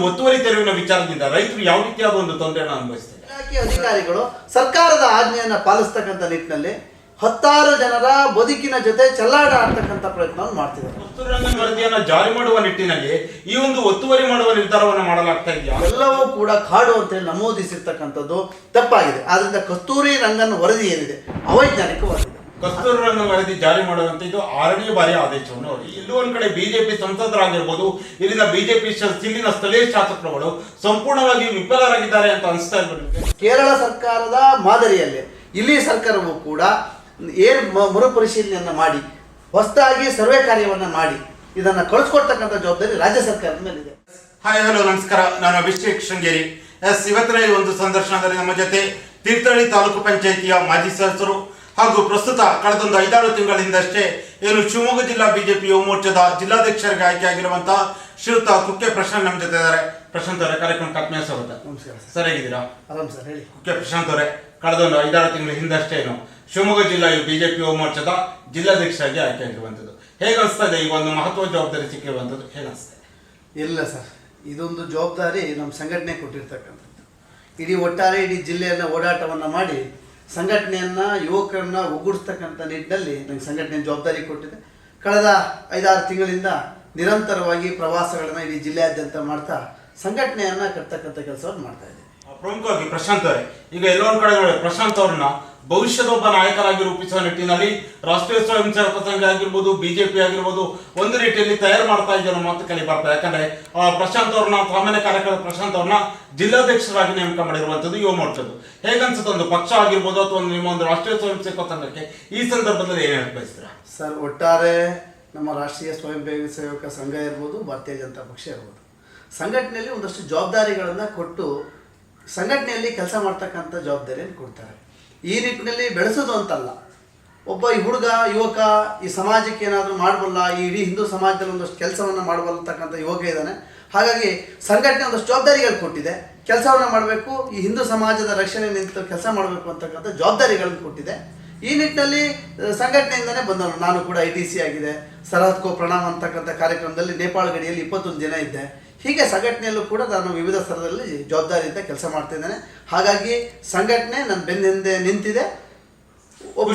ಒತ್ತುವರಿ ತೆರವಿನ ವಿಚಾರದಿಂದ ರೈತರು ಯಾವ ರೀತಿಯಾದ ಒಂದು ತೊಂದರೆಯನ್ನು ಅನುಭವಿಸ್ತಾರೆ? ಇಲಾಖೆ ಅಧಿಕಾರಿಗಳು ಸರ್ಕಾರದ ಆಜ್ಞೆಯನ್ನು ಪಾಲಿಸ್ತಕ್ಕಂಥ ನಿಟ್ಟಿನಲ್ಲಿ ಹತ್ತಾರು ಜನರ ಬದುಕಿನ ಜೊತೆ ಚೆಲ್ಲಾಟ ಆಡ್ತಕ್ಕಂಥ ಪ್ರಯತ್ನವನ್ನು ಮಾಡ್ತಿದ್ದಾರೆ. ಕಸ್ತೂರಿರಂಗನ್ ವರದಿಯನ್ನು ಜಾರಿ ಮಾಡುವ ನಿಟ್ಟಿನಲ್ಲಿ ಈ ಒಂದು ಒತ್ತುವರಿ ಮಾಡುವ ನಿರ್ಧಾರವನ್ನು ಮಾಡಲಾಗ್ತಾ ಇದೆಯಾ? ಎಲ್ಲವೂ ಕೂಡ ಕಾಡು ಅಂತ ನಮೂದಿಸಿರ್ತಕ್ಕಂಥದ್ದು ತಪ್ಪಾಗಿದೆ. ಆದ್ರಿಂದ ಕಸ್ತೂರಿ ರಂಗನ ವರದಿ ಏನಿದೆ? ಅವೈಜ್ಞಾನಿಕ ವರದಿ. ಕಸ್ತೂರಿ ರಂಗನ್ ವರದಿ ಜಾರಿ ಮಾಡುವಂತೆ ಇದು ಆರನೇ ಬಾರಿ ಆದೇಶವನ್ನು ಅವರು ಇಲ್ಲೂ. ಒಂದ್ ಕಡೆ ಬಿಜೆಪಿ ಸಂಸದರಾಗಿರ್ಬೋದು ಇಲ್ಲಿನ ಬಿಜೆಪಿ ಇಲ್ಲಿನ ಸ್ಥಳೀಯ ಶಾಸಕರುಗಳು ಸಂಪೂರ್ಣವಾಗಿ ವಿಫಲರಾಗಿದ್ದಾರೆ ಅಂತ ಅನಿಸ್ತಾ ಇರ್ಬೋದು ನಿಮ್ಗೆ? ಕೇರಳ ಸರ್ಕಾರದ ಮಾದರಿಯಲ್ಲಿ ಇಲ್ಲಿ ಸರ್ಕಾರವು ಕೂಡ ಏನು ಮರುಪರಿಶೀಲನೆಯನ್ನು ಮಾಡಿ ಹೊಸದಾಗಿ ಸರ್ವೆ ಕಾರ್ಯವನ್ನು ಮಾಡಿ ಇದನ್ನು ಕಳಿಸ್ಕೊಡ್ತಕ್ಕಂಥ ಜವಾಬ್ದಾರಿ ರಾಜ್ಯ ಸರ್ಕಾರದ ಮೇಲಿದೆ. ಹಾಯ್ ಹಲೋ ನಮಸ್ಕಾರ. ನಾನು ಅಭಿಷೇಕ್ ಶೃಂಗೇರಿ. ಎಸ್ ಇವತ್ತಿನ ಈ ಒಂದು ಸಂದರ್ಶನದಲ್ಲಿ ನಮ್ಮ ಜೊತೆ ತೀರ್ಥಹಳ್ಳಿ ತಾಲೂಕು ಪಂಚಾಯಿತಿಯ ಮಾಜಿ ಸದಸ್ಯರು ಹಾಗೂ ಪ್ರಸ್ತುತ ಕಳೆದೊಂದು ಐದಾರು ತಿಂಗಳಿಂದಷ್ಟೇ ಏನು ಶಿವಮೊಗ್ಗ ಜಿಲ್ಲಾ ಬಿಜೆಪಿ ಯುವ ಮೋರ್ಚಾದ ಜಿಲ್ಲಾಧ್ಯಕ್ಷರಿಗೆ ಆಯ್ಕೆಯಾಗಿರುವಂತಹ ಶ್ರೀಯುತ ಕುಕ್ಕೆ ಪ್ರಶಾಂತ್ ನಮ್ಮ ಜೊತೆ ಇದ್ದಾರೆ. ಪ್ರಶಾಂತ್ ಅವರೇ ಕಾರ್ಯಕ್ರಮಕ್ಕೆ ಆತ್ಮೀಯ ಸ್ವಾಗತ ನಮಸ್ಕಾರ ಸರ್. ಹೇಗಿದ್ದೀರಾ ಆರಾಮ್ ಸರ್ ಹೇಳಿ. ಕುಕ್ಕೆ ಪ್ರಶಾಂತ್ ಅವರೇ ಕಳೆದೊಂದು ಐದಾರು ತಿಂಗಳ ಹಿಂದಷ್ಟೇ ಏನು ಶಿವಮೊಗ್ಗ ಜಿಲ್ಲಾ ಬಿಜೆಪಿ ಯುವ ಮೋರ್ಚಾದ ಜಿಲ್ಲಾಧ್ಯಕ್ಷರಾಗಿ ಆಯ್ಕೆಯಾಗಿರುವಂಥದ್ದು. ಹೇಗೆ ಅನಿಸ್ತಾ ಇದೆ? ಈ ಒಂದು ಮಹತ್ವದ ಜವಾಬ್ದಾರಿ ಸಿಕ್ಕಿರುವಂಥದ್ದು ಹೇಗೆ ಅನಿಸ್ತಾ ಇದೆ? ಇಲ್ಲ ಸರ್ ಇದೊಂದು ಜವಾಬ್ದಾರಿ ನಮ್ಮ ಸಂಘಟನೆ ಕೊಟ್ಟಿರ್ತಕ್ಕಂಥದ್ದು. ಇಡೀ ಒಟ್ಟಾರೆ ಇಡೀ ಜಿಲ್ಲೆಯನ್ನು ಓಡಾಟವನ್ನು ಮಾಡಿ ಸಂಘಟನೆಯನ್ನು ಯುವಕರನ್ನ ಒಗ್ಗೂಡಿಸ್ತಕ್ಕಂಥ ನಿಟ್ಟಿನಲ್ಲಿ ನನಗೆ ಸಂಘಟನೆ ಜವಾಬ್ದಾರಿ ಕೊಟ್ಟಿದೆ. ಕಳೆದ ಐದಾರು ತಿಂಗಳಿಂದ ನಿರಂತರವಾಗಿ ಪ್ರವಾಸಗಳನ್ನು ಇಡೀ ಜಿಲ್ಲೆಯಾದ್ಯಂತ ಮಾಡ್ತಾ ಸಂಘಟನೆಯನ್ನು ಕಟ್ತಕ್ಕಂಥ ಕೆಲಸವನ್ನು ಮಾಡ್ತಾ ಇದ್ದೀನಿ. ಪ್ರಮುಖವಾಗಿ ಪ್ರಶಾಂತ್ ಅವರೇ, ಈಗ ಎಲ್ಲೋ ಒಂದ್ ಕಡೆ ಪ್ರಶಾಂತ್ ಅವ್ರನ್ನ ಭವಿಷ್ಯದ ಒಬ್ಬ ನಾಯಕರಾಗಿ ರೂಪಿಸುವ ನಿಟ್ಟಿನಲ್ಲಿ ರಾಷ್ಟ್ರೀಯ ಸ್ವಯಂ ಸೇವಕ ಸಂಘ ಆಗಿರ್ಬೋದು, ಬಿಜೆಪಿ ಆಗಿರ್ಬೋದು, ಒಂದು ರೀತಿಯಲ್ಲಿ ತಯಾರು ಮಾಡ್ತಾ ಇದೆಯೋ ಅನ್ನೋ ಮಾತು ಕಲಿ ಬರ್ತದೆ ಯಾಕಂದ್ರೆ ಪ್ರಶಾಂತ್ ಅವ್ರನ್ನ, ಸಾಮಾನ್ಯ ಕಾರ್ಯಕರ್ತ ಪ್ರಶಾಂತ್ ಅವ್ರನ್ನ ಜಿಲ್ಲಾಧ್ಯಕ್ಷರಾಗಿ ನೇಮಕ ಮಾಡಿರುವಂತದ್ದು ಯುವ ಮೋರ್ಚಾದು ಹೇಗನ್ಸುತ್ತೆ ಒಂದು ಪಕ್ಷ ಆಗಿರ್ಬೋದು ಅಥವಾ ಒಂದು ನಿಮ್ಮ ಒಂದು ರಾಷ್ಟ್ರೀಯ ಸ್ವಯಂ ಸೇವಕ ಸಂಘಕ್ಕೆ ಈ ಸಂದರ್ಭದಲ್ಲಿ ಏನು ಹೇಳಕ್ ಬಯಸ್ತೀರಾ ಸರ್, ಒಟ್ಟಾರೆ ನಮ್ಮ ರಾಷ್ಟ್ರೀಯ ಸ್ವಯಂ ಸೇವಕ ಸಂಘ ಇರ್ಬೋದು, ಭಾರತೀಯ ಜನತಾ ಪಕ್ಷ ಇರ್ಬೋದು. ಸಂಘಟನೆಯಲ್ಲಿ ಒಂದಷ್ಟು ಜವಾಬ್ದಾರಿಗಳನ್ನು ಕೊಟ್ಟು ಸಂಘಟನೆಯಲ್ಲಿ ಕೆಲಸ ಮಾಡ್ತಕ್ಕಂಥ ಜವಾಬ್ದಾರಿಯನ್ನು ಕೊಡ್ತಾರೆ. ಈ ನಿಟ್ಟಿನಲ್ಲಿ ಬೆಳೆಸೋದು ಅಂತಲ್ಲ. ಒಬ್ಬ ಈ ಹುಡುಗ, ಯುವಕ ಈ ಸಮಾಜಕ್ಕೆ ಏನಾದರೂ ಮಾಡಬಲ್ಲ, ಈ ಇಡೀ ಹಿಂದೂ ಸಮಾಜದಲ್ಲಿ ಒಂದಷ್ಟು ಕೆಲಸವನ್ನು ಮಾಡಬಲ್ಲತಕ್ಕಂಥ ಯುವಕ ಇದ್ದಾನೆ. ಹಾಗಾಗಿ ಸಂಘಟನೆ ಒಂದಷ್ಟು ಜವಾಬ್ದಾರಿಗಳು ಕೊಟ್ಟಿದೆ. ಕೆಲಸವನ್ನು ಮಾಡಬೇಕು, ಈ ಹಿಂದೂ ಸಮಾಜದ ರಕ್ಷಣೆ ನಿಂತು ಕೆಲಸ ಮಾಡಬೇಕು ಅಂತಕ್ಕಂಥ ಜವಾಬ್ದಾರಿಗಳನ್ನು ಕೊಟ್ಟಿದೆ. ಈ ನಿಟ್ಟಿನಲ್ಲಿ ಸಂಘಟನೆಯಿಂದಲೇ ಬಂದವನು. ನಾನು ಕೂಡ ಐ ಟಿ ಸಿ ಆಗಿದೆ. ಸರಹದ್ ಕೋ ಪ್ರಣಾಮ್ ಅಂತಕ್ಕಂಥ ಕಾರ್ಯಕ್ರಮದಲ್ಲಿ ನೇಪಾಳ ಗಡಿಯಲ್ಲಿ ಇಪ್ಪತ್ತೊಂದು ಜನ ಇದ್ದೆ. ಹೀಗೆ ಸಂಘಟನೆಯಲ್ಲೂ ಕೂಡ ನಾನು ವಿವಿಧ ಸ್ಥಳದಲ್ಲಿ ಜವಾಬ್ದಾರಿಯಿಂದ ಕೆಲಸ ಮಾಡ್ತಿದ್ದೇನೆ ಹಾಗಾಗಿ ಸಂಘಟನೆ ನನ್ನ ಬೆನ್ನ ಹಿಂದೆ ನಿಂತಿದೆ. ಒಬ್ಬ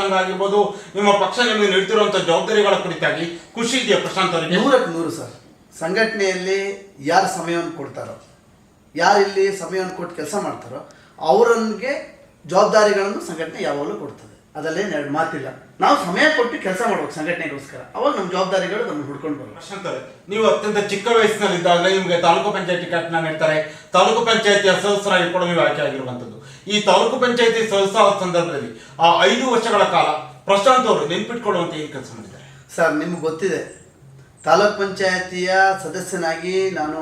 ಸಂಘ ಆಗಿರ್ಬೋದು ನಿಮ್ಮ ಪಕ್ಷ ನಿಮಗೆ ನೀಡ್ತಿರುವಂತ ಜವಾಬ್ದಾರಿಗಳ ಕುರಿತಾಗಿ ಖುಷಿ ಇದೆಯಾ ಪ್ರಶಾಂತ್ ಅವರಿಗೆ? ನೂರಕ್ಕೆ ನೂರು ಸರ್. ಸಂಘಟನೆಯಲ್ಲಿ ಯಾರು ಸಮಯವನ್ನು ಕೊಡ್ತಾರೋ ಯಾರು ಇಲ್ಲಿ ಸಮಯವನ್ನು ಕೊಟ್ಟು ಕೆಲಸ ಮಾಡ್ತಾರೋ ಅವರೊಂದಿಗೆ ಜವಾಬ್ದಾರಿಗಳನ್ನು ಸಂಘಟನೆ ಯಾವಾಗಲೂ ಕೊಡ್ತದೆ. ಅದಲ್ಲೇನು ಎರಡು ಮಾತಿಲ್ಲ. ನಾವು ಸಮಯ ಕೊಟ್ಟು ಕೆಲಸ ಮಾಡ್ಬೇಕು ಸಂಘಟನೆಗೋಸ್ಕರ. ಅವಾಗ ನಮ್ಮ ಜವಾಬ್ದಾರಿಗಳು ನಮ್ಮ ಹುಡ್ಕೊಂಡು ಬರಬೇಕು. ನೀವು ಅತ್ಯಂತ ಚಿಕ್ಕ ವಯಸ್ಸಿನಲ್ಲಿದ್ದಾಗ ನಿಮಗೆ ತಾಲೂಕು ಪಂಚಾಯತಿ ಕಟ್ಟನ ನೀಡ್ತಾರೆ ತಾಲೂಕು ಪಂಚಾಯತಿಯ ಸದಸ್ಯರಾಗಿ ಕೂಡ ನೀವು ಆಯ್ಕೆ ಆಗಿರುವಂಥದ್ದು. ಈ ತಾಲೂಕು ಪಂಚಾಯತಿ ಸದಸ್ಯ ಸಂದರ್ಭದಲ್ಲಿ ಆ ಐದು ವರ್ಷಗಳ ಕಾಲ ಪ್ರಶಾಂತ್ ಅವರು ನೆನ್ಪಿಟ್ಕೊಳ್ಳುವಂತ ಏನು ಕೆಲಸ ಮಾಡಿದ್ದಾರೆ? ಸರ್ ನಿಮ್ಗೆ ಗೊತ್ತಿದೆ. ತಾಲೂಕ್ ಪಂಚಾಯತಿಯ ಸದಸ್ಯನಾಗಿ ನಾನು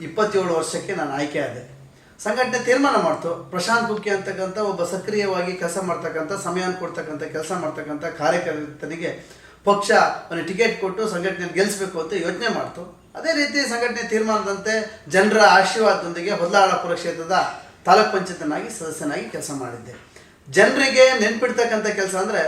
ಇಪ್ಪತ್ತೇಳು ವರ್ಷಕ್ಕೆ ನಾನು ಆಯ್ಕೆ ಆದೆ. ಸಂಘಟನೆ ತೀರ್ಮಾನ ಮಾಡ್ತು. ಪ್ರಶಾಂತ್ ಕುಕ್ಕಿ ಅಂತಕ್ಕಂಥ ಒಬ್ಬ ಸಕ್ರಿಯವಾಗಿ ಕೆಲಸ ಮಾಡ್ತಕ್ಕಂಥ ಸಮಯ ಕೊಡ್ತಕ್ಕಂಥ, ಕೆಲಸ ಮಾಡ್ತಕ್ಕಂಥ ಕಾರ್ಯಕರ್ತನಿಗೆ ಪಕ್ಷ ಅವನಿಗೆ ಟಿಕೆಟ್ ಕೊಟ್ಟು ಸಂಘಟನೆ ಗೆಲ್ಲಿಸಬೇಕು ಅಂತ ಯೋಚನೆ ಮಾಡ್ತು. ಅದೇ ರೀತಿ ಸಂಘಟನೆ ತೀರ್ಮಾನದಂತೆ ಜನರ ಆಶೀರ್ವಾದದೊಂದಿಗೆ ಹೊದಲಾಳಪುರ ಕ್ಷೇತ್ರದ ತಾಲೂಕ್ ಪಂಚಾಯತನಾಗಿ ಸದಸ್ಯನಾಗಿ ಕೆಲಸ ಮಾಡಿದ್ದೆ. ಜನರಿಗೆ ನೆನ್ಪಿಡ್ತಕ್ಕಂಥ ಕೆಲಸ ಅಂದರೆ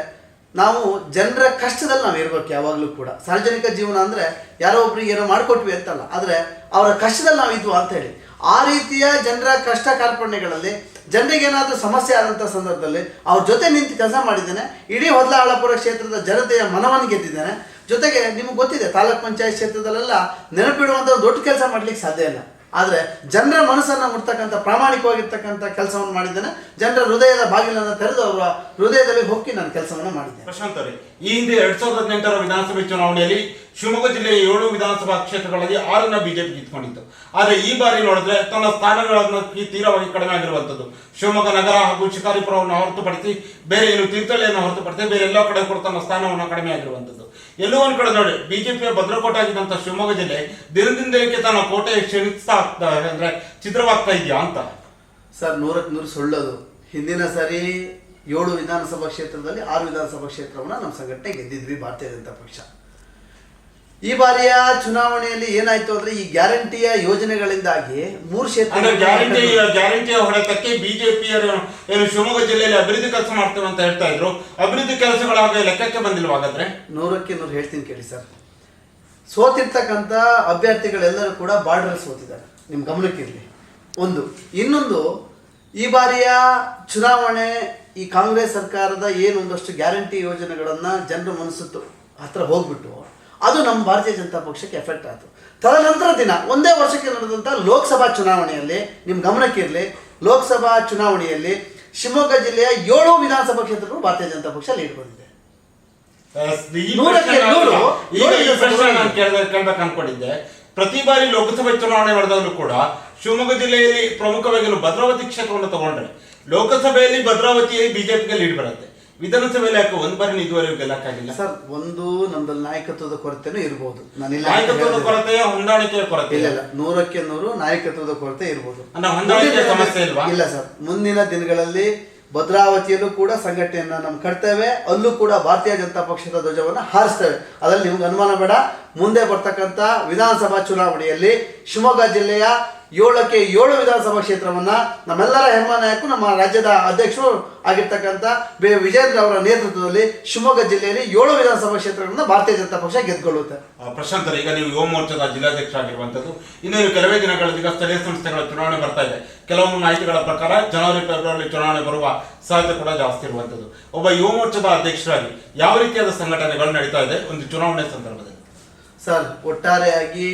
ನಾವು ಜನರ ಕಷ್ಟದಲ್ಲಿ ನಾವು ಇರ್ಬೇಕು ಯಾವಾಗಲೂ ಕೂಡ. ಸಾರ್ವಜನಿಕ ಜೀವನ ಅಂದರೆ ಯಾರೋ ಒಬ್ರಿಗೆ ಏನೋ ಮಾಡಿಕೊಟ್ವಿ ಅಂತಲ್ಲ. ಆದರೆ ಅವರ ಕಷ್ಟದಲ್ಲಿ ನಾವು ಇದ್ವು ಅಂತ ಹೇಳಿ. ಆ ರೀತಿಯ ಜನರ ಕಷ್ಟ ಕಾರ್ಪಣ್ಯಗಳಲ್ಲಿ ಜನರಿಗೆ ಏನಾದರೂ ಸಮಸ್ಯೆ ಆದಂಥ ಸಂದರ್ಭದಲ್ಲಿ ಅವ್ರ ಜೊತೆ ನಿಂತು ಕೆಲಸ ಮಾಡಿದ್ದೇನೆ. ಇಡೀ ಹೊದಲ ಆಳಪುರ ಕ್ಷೇತ್ರದ ಜನತೆಯ ಮನವನ್ನು ಗೆದ್ದಿದ್ದೇನೆ. ಜೊತೆಗೆ ನಿಮ್ಗೆ ಗೊತ್ತಿದೆ, ತಾಲೂಕ್ ಪಂಚಾಯತ್ ಕ್ಷೇತ್ರದಲ್ಲೆಲ್ಲ ನೆನಪಿಡುವಂಥ ದೊಡ್ಡ ಕೆಲಸ ಮಾಡಲಿಕ್ಕೆ ಸಾಧ್ಯ ಇಲ್ಲ. ಆದರೆ ಜನರ ಮನಸ್ಸನ್ನು ಮುಟ್ತಕ್ಕಂಥ, ಪ್ರಾಮಾಣಿಕವಾಗಿರ್ತಕ್ಕಂಥ ಕೆಲಸವನ್ನು ಮಾಡಿದ್ದೇನೆ. ಜನರ ಹೃದಯದ ಬಾಗಿಲನ್ನು ತೆರೆದು ಅವರ ಹೃದಯದಲ್ಲಿ ಹೊಕ್ಕಿ ನಾನು ಕೆಲಸವನ್ನು ಮಾಡಿದ್ದೆ ಪ್ರಶಾಂತ್ ಈ ಹಿಂದೆ ಎರಡ್ ಸಾವಿರದ ಹದಿನೆಂಟರ ವಿಧಾನಸಭೆ ಚುನಾವಣೆಯಲ್ಲಿ ಶಿವಮೊಗ್ಗ ಜಿಲ್ಲೆಯ ಏಳು ವಿಧಾನಸಭಾ ಕ್ಷೇತ್ರಗಳಲ್ಲಿ ಆರನ್ನ ಬಿಜೆಪಿ ಗೆದ್ದುಕೊಂಡಿತ್ತು ಆದರೆ ಈ ಬಾರಿ ನೋಡಿದ್ರೆ ತನ್ನ ಸ್ಥಾನಗಳನ್ನು ತೀರವಾಗಿ ಕಡಿಮೆ ಆಗಿರುವಂತದ್ದು ಶಿವಮೊಗ್ಗ ನಗರ ಹಾಗೂ ಶಿಕಾರಿಪುರವನ್ನು ಹೊರತುಪಡಿಸಿ ಬೇರೆ ಏನು ತೀರ್ಥಹಳ್ಳಿಯನ್ನು ಹೊರತುಪಡಿಸಿ ಬೇರೆ ಎಲ್ಲ ಕಡೆ ಕೂಡ ತನ್ನ ಸ್ಥಾನವನ್ನು ಕಡಿಮೆ ಆಗಿರುವಂತದ್ದು ಎಲ್ಲೋ ಒಂದು ಕಡೆ ನೋಡಿ, ಬಿಜೆಪಿಯ ಭದ್ರಕೋಟೆ ಆಗಿದ್ದಂಥ ಶಿವಮೊಗ್ಗ ಜಿಲ್ಲೆ ದಿನದಿಂದ ಏಕೆ ತನ್ನ ಕೋಟೆ ಕ್ಷೀಣಿಸ್ತಾ ಆಗ್ತಾ ಅಂದ್ರೆ ಚಿತ್ರವಾಗ್ತಾ ಇದೆಯಾ ಅಂತ? ಸರ್, ನೂರಕ್ಕೆ ನೂರು ಸುಳ್ಳದು. ಹಿಂದಿನ ಸರಿ ಏಳು ವಿಧಾನಸಭಾ ಕ್ಷೇತ್ರದಲ್ಲಿ ಆರು ವಿಧಾನಸಭಾ ಕ್ಷೇತ್ರವನ್ನು ನಮ್ಮ ಸಂಘಟನೆ ಗೆದ್ದಿದ್ವಿ, ಭಾರತೀಯ ಜನತಾ ಪಕ್ಷ. ಈ ಬಾರಿಯ ಚುನಾವಣೆಯಲ್ಲಿ ಏನಾಯ್ತು ಅಂದ್ರೆ ಈ ಗ್ಯಾರಂಟಿಯ ಯೋಜನೆಗಳಿಂದಾಗಿ ಮೂರು ಕ್ಷೇತ್ರ ಗ್ಯಾರಂಟಿ ಕ್ಷೇತ್ರ ಗ್ಯಾರಂಟಿಯ ಹೊಡೆತಕ್ಕೆ ಬಿಜೆಪಿಯರು ಏನು ಶಿವಮೊಗ್ಗ ಜಿಲ್ಲೆಯಲ್ಲಿ ಅಭಿವೃದ್ಧಿ ಕೆಲಸ ಮಾಡ್ತೇವೆ ಅಂತ ಹೇಳ್ತಾ ಇದ್ರು. ಅಭಿವೃದ್ಧಿ ಕೆಲಸಗಳಾಗ ಲೆಕ್ಕಕ್ಕೆ ಬಂದಿಲ್ಲ ಹಾಗಾದ್ರೆ? ನೂರಕ್ಕೆ ನೂರು ಹೇಳ್ತೀನಿ ಕೇಳಿ ಸರ್. ಸೋತಿರ್ತಕ್ಕಂಥ ಅಭ್ಯರ್ಥಿಗಳೆಲ್ಲರೂ ಕೂಡ ಬಾರ್ಡರ್ ಸೋತಿದ್ದಾರೆ. ನಿಮ್ಮ ಗಮನಕ್ಕಿರಲಿ ಒಂದು. ಇನ್ನೊಂದು ಈ ಬಾರಿಯ ಚುನಾವಣೆ ಈ ಕಾಂಗ್ರೆಸ್ ಸರ್ಕಾರದ ಏನು ಒಂದಷ್ಟು ಗ್ಯಾರಂಟಿ ಯೋಜನೆಗಳನ್ನು ಜನರು ಮನಸ್ಸು ಹತ್ರ ಹೋಗ್ಬಿಟ್ಟು ಅದು ನಮ್ಮ ಭಾರತೀಯ ಜನತಾ ಪಕ್ಷಕ್ಕೆ ಎಫೆಕ್ಟ್ ಆಯಿತು. ತದನಂತರ ದಿನ ಒಂದೇ ವರ್ಷಕ್ಕೆ ನಡೆದಂಥ ಲೋಕಸಭಾ ಚುನಾವಣೆಯಲ್ಲಿ ನಿಮ್ಮ ಗಮನಕ್ಕಿರಲಿ ಲೋಕಸಭಾ ಚುನಾವಣೆಯಲ್ಲಿ ಶಿವಮೊಗ್ಗ ಜಿಲ್ಲೆಯ ಏಳು ವಿಧಾನಸಭಾ ಕ್ಷೇತ್ರಗಳು ಭಾರತೀಯ ಜನತಾ ಪಕ್ಷ ಲೀಡ್ ಬಂದಿದೆ. ಕೇಳ್ಬೇಕು ಅನ್ಕೊಂಡಿದ್ದೆ. ಪ್ರತಿ ಬಾರಿ ಲೋಕಸಭೆ ಚುನಾವಣೆ ನಡೆದಾಗಲೂ ಕೂಡ ಶಿವಮೊಗ್ಗ ಜಿಲ್ಲೆಯಲ್ಲಿ ಪ್ರಮುಖವಾಗಿ ಭದ್ರಾವತಿ ಕ್ಷೇತ್ರವನ್ನು ತಗೊಂಡ್ರೆ ಲೋಕಸಭೆಯಲ್ಲಿ ಭದ್ರಾವತಿಯಲ್ಲಿ ಬಿಜೆಪಿಗೆ ಲೀಡ್ ಬರುತ್ತೆ. ವಿಧಾನಸಭೆಯಲ್ಲಿ ಯಾಕೆ ಒಂದ್ ಬಾರಿ ಇದುವರೆಗೂ ಗೆಲ್ಲಕ್ಕಾಗಿಲ್ಲ. ಸರ್ ಒಂದು ನಮ್ದಲ್ಲಿ ನಾಯಕತ್ವದ ಕೊರತೆನೂ ಇರಬಹುದು ನಾನಿಲ್ಲ ನಾಯಕತ್ವದ. ಕೊರತೆಯ ಹೊಂದಾಣಿಕೆಯ ಕೊರತೆ ಇಲ್ಲ ಇಲ್ಲ. ನೂರಕ್ಕೆ ನೂರು ನಾಯಕತ್ವದ ಕೊರತೆ ಇರಬಹುದು ಹೊಂದಾಣಿಕೆ ಸಮಸ್ಯೆ ಇಲ್ವಾ? ಇಲ್ಲ ಸರ್. ಮುಂದಿನ ದಿನಗಳಲ್ಲಿ ಭದ್ರಾವತಿಯಲ್ಲೂ ಕೂಡ ಸಂಘಟನೆಯನ್ನ ನಮ್ಮ ಕಟ್ತೇವೆ. ಅಲ್ಲೂ ಕೂಡ ಭಾರತೀಯ ಜನತಾ ಪಕ್ಷದ ಧ್ವಜವನ್ನು ಹಾರಿಸ್ತೇವೆ. ಅದರಲ್ಲಿ ನಿಮ್ಗೆ ಅನುಮಾನ ಬೇಡ. ಮುಂದೆ ಬರ್ತಕ್ಕಂಥ ವಿಧಾನಸಭಾ ಚುನಾವಣೆಯಲ್ಲಿ ಶಿವಮೊಗ್ಗ ಜಿಲ್ಲೆಯ ಏಳಕ್ಕೆ ಏಳು ವಿಧಾನಸಭಾ ಕ್ಷೇತ್ರವನ್ನ ನಮ್ಮೆಲ್ಲರ ಹೆಮ್ಮನಾಯಕು ನಮ್ಮ ರಾಜ್ಯದ ಅಧ್ಯಕ್ಷರು ಆಗಿರ್ತಕ್ಕಂಥ ಬಿ. ವಿಜೇಂದ್ರ ಅವರ ನೇತೃತ್ವದಲ್ಲಿ ಶಿವಮೊಗ್ಗ ಜಿಲ್ಲೆಯಲ್ಲಿ ಏಳು ವಿಧಾನಸಭಾ ಕ್ಷೇತ್ರಗಳನ್ನು ಭಾರತೀಯ ಜನತಾ ಪಕ್ಷ ಗೆದ್ದುಕೊಳ್ಳುತ್ತೆ. ಪ್ರಶಾಂತರ ಈಗ ನೀವು ಯುವ ಮೋರ್ಚಾದ ಜಿಲ್ಲಾಧ್ಯಕ್ಷ ಆಗಿರುವಂತದ್ದು ಇನ್ನೇನು ಕೆಲವೇ ದಿನಗಳಲ್ಲಿ ಈಗ ಸ್ಥಳೀಯ ಸಂಸ್ಥೆಗಳ ಚುನಾವಣೆ ಬರ್ತಾ ಇದೆ. ಕೆಲವೊಂದು ಮಾಹಿತಿಗಳ ಪ್ರಕಾರ ಜನವರಿ ಫೆಬ್ರವರಿ ಚುನಾವಣೆ ಬರುವ ಸಾಧ್ಯತೆ ಕೂಡ ಜಾಸ್ತಿ ಇರುವಂತದ್ದು ಒಬ್ಬ ಯುವ ಮೋರ್ಚಾದ ಅಧ್ಯಕ್ಷರಾಗಿ ಯಾವ ರೀತಿಯಾದ ಸಂಘಟನೆಗಳು ನಡೀತಾ ಇದೆ ಒಂದು ಚುನಾವಣೆ ಸಂದರ್ಭದಲ್ಲಿ? ಸರ್ ಒಟ್ಟಾರೆಯಾಗಿ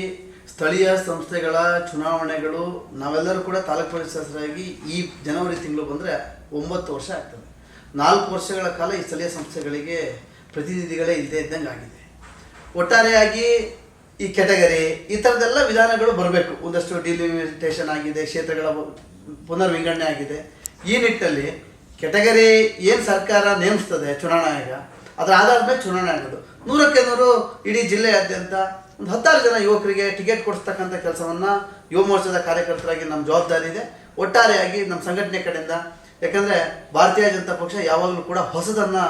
ಸ್ಥಳೀಯ ಸಂಸ್ಥೆಗಳ ಚುನಾವಣೆಗಳು ನಾವೆಲ್ಲರೂ ಕೂಡ ತಾಲೂಕು ಸದಸ್ಯರಾಗಿ ಈ ಜನವರಿ ತಿಂಗಳು ಬಂದರೆ ಒಂಬತ್ತು ವರ್ಷ ಆಗ್ತದೆ. ನಾಲ್ಕು ವರ್ಷಗಳ ಕಾಲ ಈ ಸ್ಥಳೀಯ ಸಂಸ್ಥೆಗಳಿಗೆ ಪ್ರತಿನಿಧಿಗಳೇ ಇಲ್ಲದೆ ಇದ್ದಂಗೆ ಆಗಿದೆ. ಒಟ್ಟಾರೆಯಾಗಿ ಈ ಕೆಟಗರಿ ಈ ಥರದ್ದೆಲ್ಲ ವಿಧಾನಗಳು ಬರಬೇಕು. ಒಂದಷ್ಟು ಡಿಲಿಮಿಟೇಷನ್ ಆಗಿದೆ, ಕ್ಷೇತ್ರಗಳ ಪುನರ್ ವಿಂಗಡಣೆ ಆಗಿದೆ. ಈ ನಿಟ್ಟಲ್ಲಿ ಕೆಟಗರಿ ಏನು ಸರ್ಕಾರ ನೇಮಿಸ್ತದೆ ಚುನಾವಣಾ ಆಯೋಗ, ಅದರ ಆಧಾರದ ಮೇಲೆ ಚುನಾವಣೆ ಆಗೋದು. ನೂರಕ್ಕೆ ನೂರು ಇಡೀ ಜಿಲ್ಲೆಯಾದ್ಯಂತ ಒಂದು ಹತ್ತಾರು ಜನ ಯುವಕರಿಗೆ ಟಿಕೆಟ್ ಕೊಡಿಸ್ತಕ್ಕಂಥ ಕೆಲಸವನ್ನು ಯುವ ಮೋರ್ಚಾದ ಕಾರ್ಯಕರ್ತರಾಗಿ ನಮ್ಮ ಜವಾಬ್ದಾರಿ ಇದೆ. ಒಟ್ಟಾರೆಯಾಗಿ ನಮ್ಮ ಸಂಘಟನೆ ಕಡೆಯಿಂದ, ಯಾಕಂದರೆ ಭಾರತೀಯ ಜನತಾ ಪಕ್ಷ ಯಾವಾಗಲೂ ಕೂಡ ಹೊಸದನ್ನು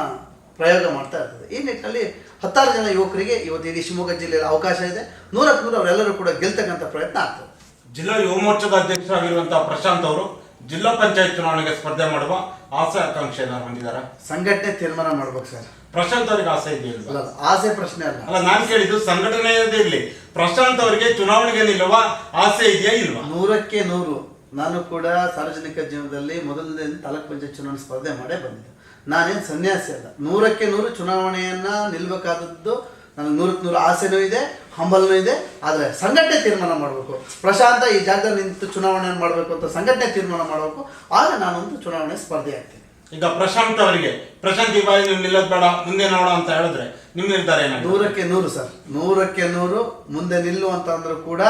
ಪ್ರಯೋಗ ಮಾಡ್ತಾ ಇರ್ತದೆ. ಈ ನಿಟ್ಟಿನಲ್ಲಿ ಹತ್ತಾರು ಜನ ಯುವಕರಿಗೆ ಇವತ್ತು ಇಡೀ ಶಿವಮೊಗ್ಗ ಜಿಲ್ಲೆಯಲ್ಲಿ ಅವಕಾಶ ಇದೆ. ನೂರಕ್ಕೆ ನೂರು ಅವರೆಲ್ಲರೂ ಕೂಡ ಗೆಲ್ತಕ್ಕಂಥ ಪ್ರಯತ್ನ ಆಗ್ತದೆ. ಜಿಲ್ಲಾ ಯುವ ಮೋರ್ಚಾದ ಅಧ್ಯಕ್ಷರಾಗಿರುವಂತಹ ಪ್ರಶಾಂತ್ ಅವರು ಜಿಲ್ಲಾ ಪಂಚಾಯತ್ ಚುನಾವಣೆಗೆ ಸ್ಪರ್ಧೆ ಮಾಡುವ ಆಸೆ ಆಕಾಂಕ್ಷೆ ಏನಾದ್ರು ಹೊಂದಿದಾರ ಸಂಘಟನೆ ತೀರ್ಮಾನ ಮಾಡ್ಬೇಕು ಸರ್. ಪ್ರಶಾಂತ್ ಅವರಿಗೆ ಆಸೆ ಇದೆಯಲ್ಲ ಅಲ್ಲ ಆಸೆ ಪ್ರಶ್ನೆ ಅಲ್ಲ. ಅಲ್ಲ ನಾನು ಕೇಳಿದ್ದು ಸಂಘಟನೆಯದೇ ಇರಲಿ. ಪ್ರಶಾಂತ್ ಅವರಿಗೆ ಚುನಾವಣೆಗೆ ನಿಲ್ಲುವ ಆಸೆ ಇದೆಯಾ ಇಲ್ವಾ? ನೂರಕ್ಕೆ ನೂರು. ನಾನು ಕೂಡ ಸಾರ್ವಜನಿಕ ಜೀವನದಲ್ಲಿ ಮೊದಲನೇ ತಾಲೂಕ್ ಪಂಚಾಯತ್ ಚುನಾವಣೆ ಸ್ಪರ್ಧೆ ಮಾಡೇ ಬಂದಿದ್ದೆ. ನಾನೇನು ಸನ್ಯಾಸಿ ಅಲ್ಲ. ನೂರಕ್ಕೆ ನೂರು ಚುನಾವಣೆಯನ್ನ ನಿಲ್ಬೇಕಾದದ್ದು ನನಗೆ ನೂರಕ್ಕೆ ನೂರು ಆಸೆನೂ ಇದೆ ಹಂಬಲನೂ ಇದೆ ಆದರೆ ಸಂಘಟನೆ ತೀರ್ಮಾನ ಮಾಡಬೇಕು. ಪ್ರಶಾಂತ ಈ ಜಾಗದಲ್ಲಿ ನಿಂತು ಚುನಾವಣೆಯನ್ನು ಮಾಡಬೇಕು ಅಂತ ಸಂಘಟನೆ ತೀರ್ಮಾನ ಮಾಡಬೇಕು ಆಗ ನಾನೊಂದು ಚುನಾವಣೆ ಸ್ಪರ್ಧೆ ಆಗ್ತೀನಿ. ಈಗ ಪ್ರಶಾಂತ್ ಅವರಿಗೆ ಪ್ರಶಾಂತ್ ಈ ಬಾರಿ ನೀವು ನಿಲ್ಲದ ಬೇಡ ಮುಂದೆ ನೋಡ ಅಂತ ಹೇಳಿದ್ರೆ ನಿಮ್ಮ ನಿರ್ಧಾರ ಏನಾಗಿದೆ ನೂರಕ್ಕೆ ನೂರು ಸರ್. ನೂರಕ್ಕೆ ನೂರು ಮುಂದೆ ನಿಲ್ಲು ಅಂತ ಅಂದ್ರೂ ಕೂಡ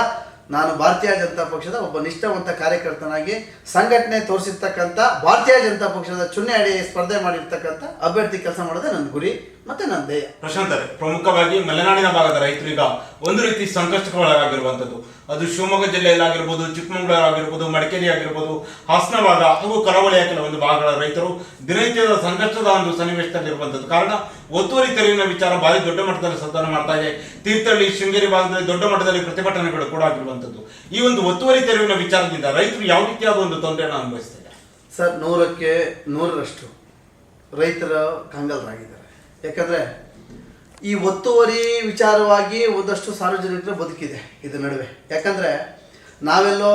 ನಾನು ಭಾರತೀಯ ಜನತಾ ಪಕ್ಷದ ಒಬ್ಬ ನಿಷ್ಠಾವಂತ ಕಾರ್ಯಕರ್ತನಾಗಿ ಸಂಘಟನೆ ತೋರಿಸಿರ್ತಕ್ಕಂಥ ಭಾರತೀಯ ಜನತಾ ಪಕ್ಷದ ಚುನಾವಣೆ ಸ್ಪರ್ಧೆ ಮಾಡಿರ್ತಕ್ಕಂಥ ಅಭ್ಯರ್ಥಿ ಕೆಲಸ ಮಾಡೋದೇ ನನ್ನ ಗುರಿ. ಮತ್ತೆ ಪ್ರಶಾಂತ್ ಅವರೇ ಪ್ರಮುಖವಾಗಿ ಮಲೆನಾಡಿನ ಭಾಗದ ರೈತರು ಈಗ ಒಂದು ರೀತಿ ಸಂಕಷ್ಟಕ್ಕೊಳಗಾಗಿರುವಂಥದ್ದು ಅದು ಶಿವಮೊಗ್ಗ ಜಿಲ್ಲೆಯಲ್ಲಿ ಆಗಿರ್ಬೋದು ಚಿಕ್ಕಮಗಳೂರು ಆಗಿರ್ಬೋದು ಮಡಿಕೇರಿ ಆಗಿರ್ಬೋದು ಹಾಸನ ಭಾಗ ಹಾಗೂ ಕರಾವಳಿಯ ಕೆಲವೊಂದು ಭಾಗಗಳ ರೈತರು ದಿನನಿತ್ಯದ ಸಂಕಷ್ಟದ ಒಂದು ಸನ್ನಿವೇಶದಲ್ಲಿರುವಂಥದ್ದು ಕಾರಣ ಒತ್ತುವರಿ ತೆರವಿನ ವಿಚಾರ ಭಾರಿ ದೊಡ್ಡ ಮಟ್ಟದಲ್ಲಿ ಸಂತಾನ ಮಾಡ್ತಾ ಇದೆ. ತೀರ್ಥಹಳ್ಳಿ ಶೃಂಗೇರಿ ಭಾಗದಲ್ಲಿ ದೊಡ್ಡ ಮಟ್ಟದಲ್ಲಿ ಪ್ರತಿಭಟನೆಗಳು ಕೂಡ ಆಗಿರುವಂಥದ್ದು ಈ ಒಂದು ಒತ್ತುವರಿ ತೆರವಿನ ವಿಚಾರದಿಂದ ರೈತರು ಯಾವ ರೀತಿಯಾದ ಒಂದು ತೊಂದರೆಯನ್ನು ಅನುಭವಿಸ್ತಾರೆ ಸರ್ ನೂರಕ್ಕೆ ನೂರರಷ್ಟು ರೈತರ ಕಂಗಾಲರಾಗಿದ್ದಾರೆ ಯಾಕಂದರೆ ಈ ಒತ್ತುವರಿ ವಿಚಾರವಾಗಿ ಒಂದಷ್ಟು ಸಾರ್ವಜನಿಕರ ಬದುಕಿದೆ ಇದರ ನಡುವೆ. ಯಾಕಂದರೆ ನಾವೆಲ್ಲೋ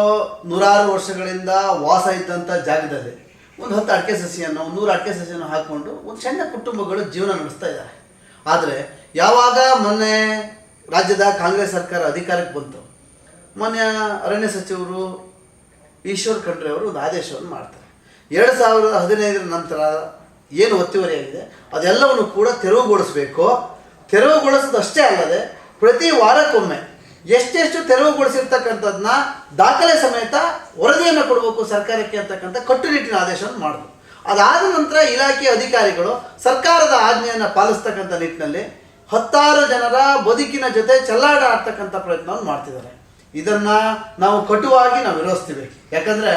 ನೂರಾರು ವರ್ಷಗಳಿಂದ ವಾಸ ಇದ್ದಂಥ ಜಾಗದಲ್ಲಿ ಒಂದು ಹತ್ತು ಅಡಿಕೆ ಸಸಿಯನ್ನು, ಒಂದು ನೂರು ಅಡಿಕೆ ಸಸಿಯನ್ನು ಹಾಕ್ಕೊಂಡು ಒಂದು ಸಣ್ಣ ಕುಟುಂಬಗಳು ಜೀವನ ನಡೆಸ್ತಾ ಇದ್ದಾರೆ. ಆದರೆ ಯಾವಾಗ ಮೊನ್ನೆ ರಾಜ್ಯದ ಕಾಂಗ್ರೆಸ್ ಸರ್ಕಾರ ಅಧಿಕಾರಕ್ಕೆ ಬಂತು, ಮೊನ್ನೆ ಅರಣ್ಯ ಸಚಿವರು ಈಶ್ವರ್ ಖಂಡ್ರೆ ಅವರು ಒಂದು ಆದೇಶವನ್ನು ಮಾಡ್ತಾರೆ. ಎರಡು ಸಾವಿರದ ಹದಿನೈದರ ನಂತರ ಏನು ಒತ್ತುವರಿಯಾಗಿದೆ ಅದೆಲ್ಲವನ್ನು ಕೂಡ ತೆರವುಗೊಳಿಸಬೇಕು. ತೆರವುಗೊಳಿಸೋದಷ್ಟೇ ಅಲ್ಲದೆ, ಪ್ರತಿ ವಾರಕ್ಕೊಮ್ಮೆ ಎಷ್ಟೆಷ್ಟು ತೆರವುಗೊಳಿಸಿರ್ತಕ್ಕಂಥದ್ದನ್ನ ದಾಖಲೆ ಸಮೇತ ವರದಿಯನ್ನು ಕೊಡಬೇಕು ಸರ್ಕಾರಕ್ಕೆ ಅಂತಕ್ಕಂಥ ಕಟ್ಟುನಿಟ್ಟಿನ ಆದೇಶವನ್ನು ಮಾಡಬೇಕು. ಅದಾದ ನಂತರ ಇಲಾಖೆ ಅಧಿಕಾರಿಗಳು ಸರ್ಕಾರದ ಆಜ್ಞೆಯನ್ನು ಪಾಲಿಸ್ತಕ್ಕಂಥ ನಿಟ್ಟಿನಲ್ಲಿ ಹತ್ತಾರು ಜನರ ಬದುಕಿನ ಜೊತೆ ಚೆಲ್ಲಾಡ ಆಡ್ತಕ್ಕಂಥ ಪ್ರಯತ್ನವನ್ನು ಮಾಡ್ತಿದ್ದಾರೆ. ಇದನ್ನ ನಾವು ಕಟುವಾಗಿ ನಾವು ವಿರೋಧಿಸ್ತೀವಿ. ಯಾಕಂದ್ರೆ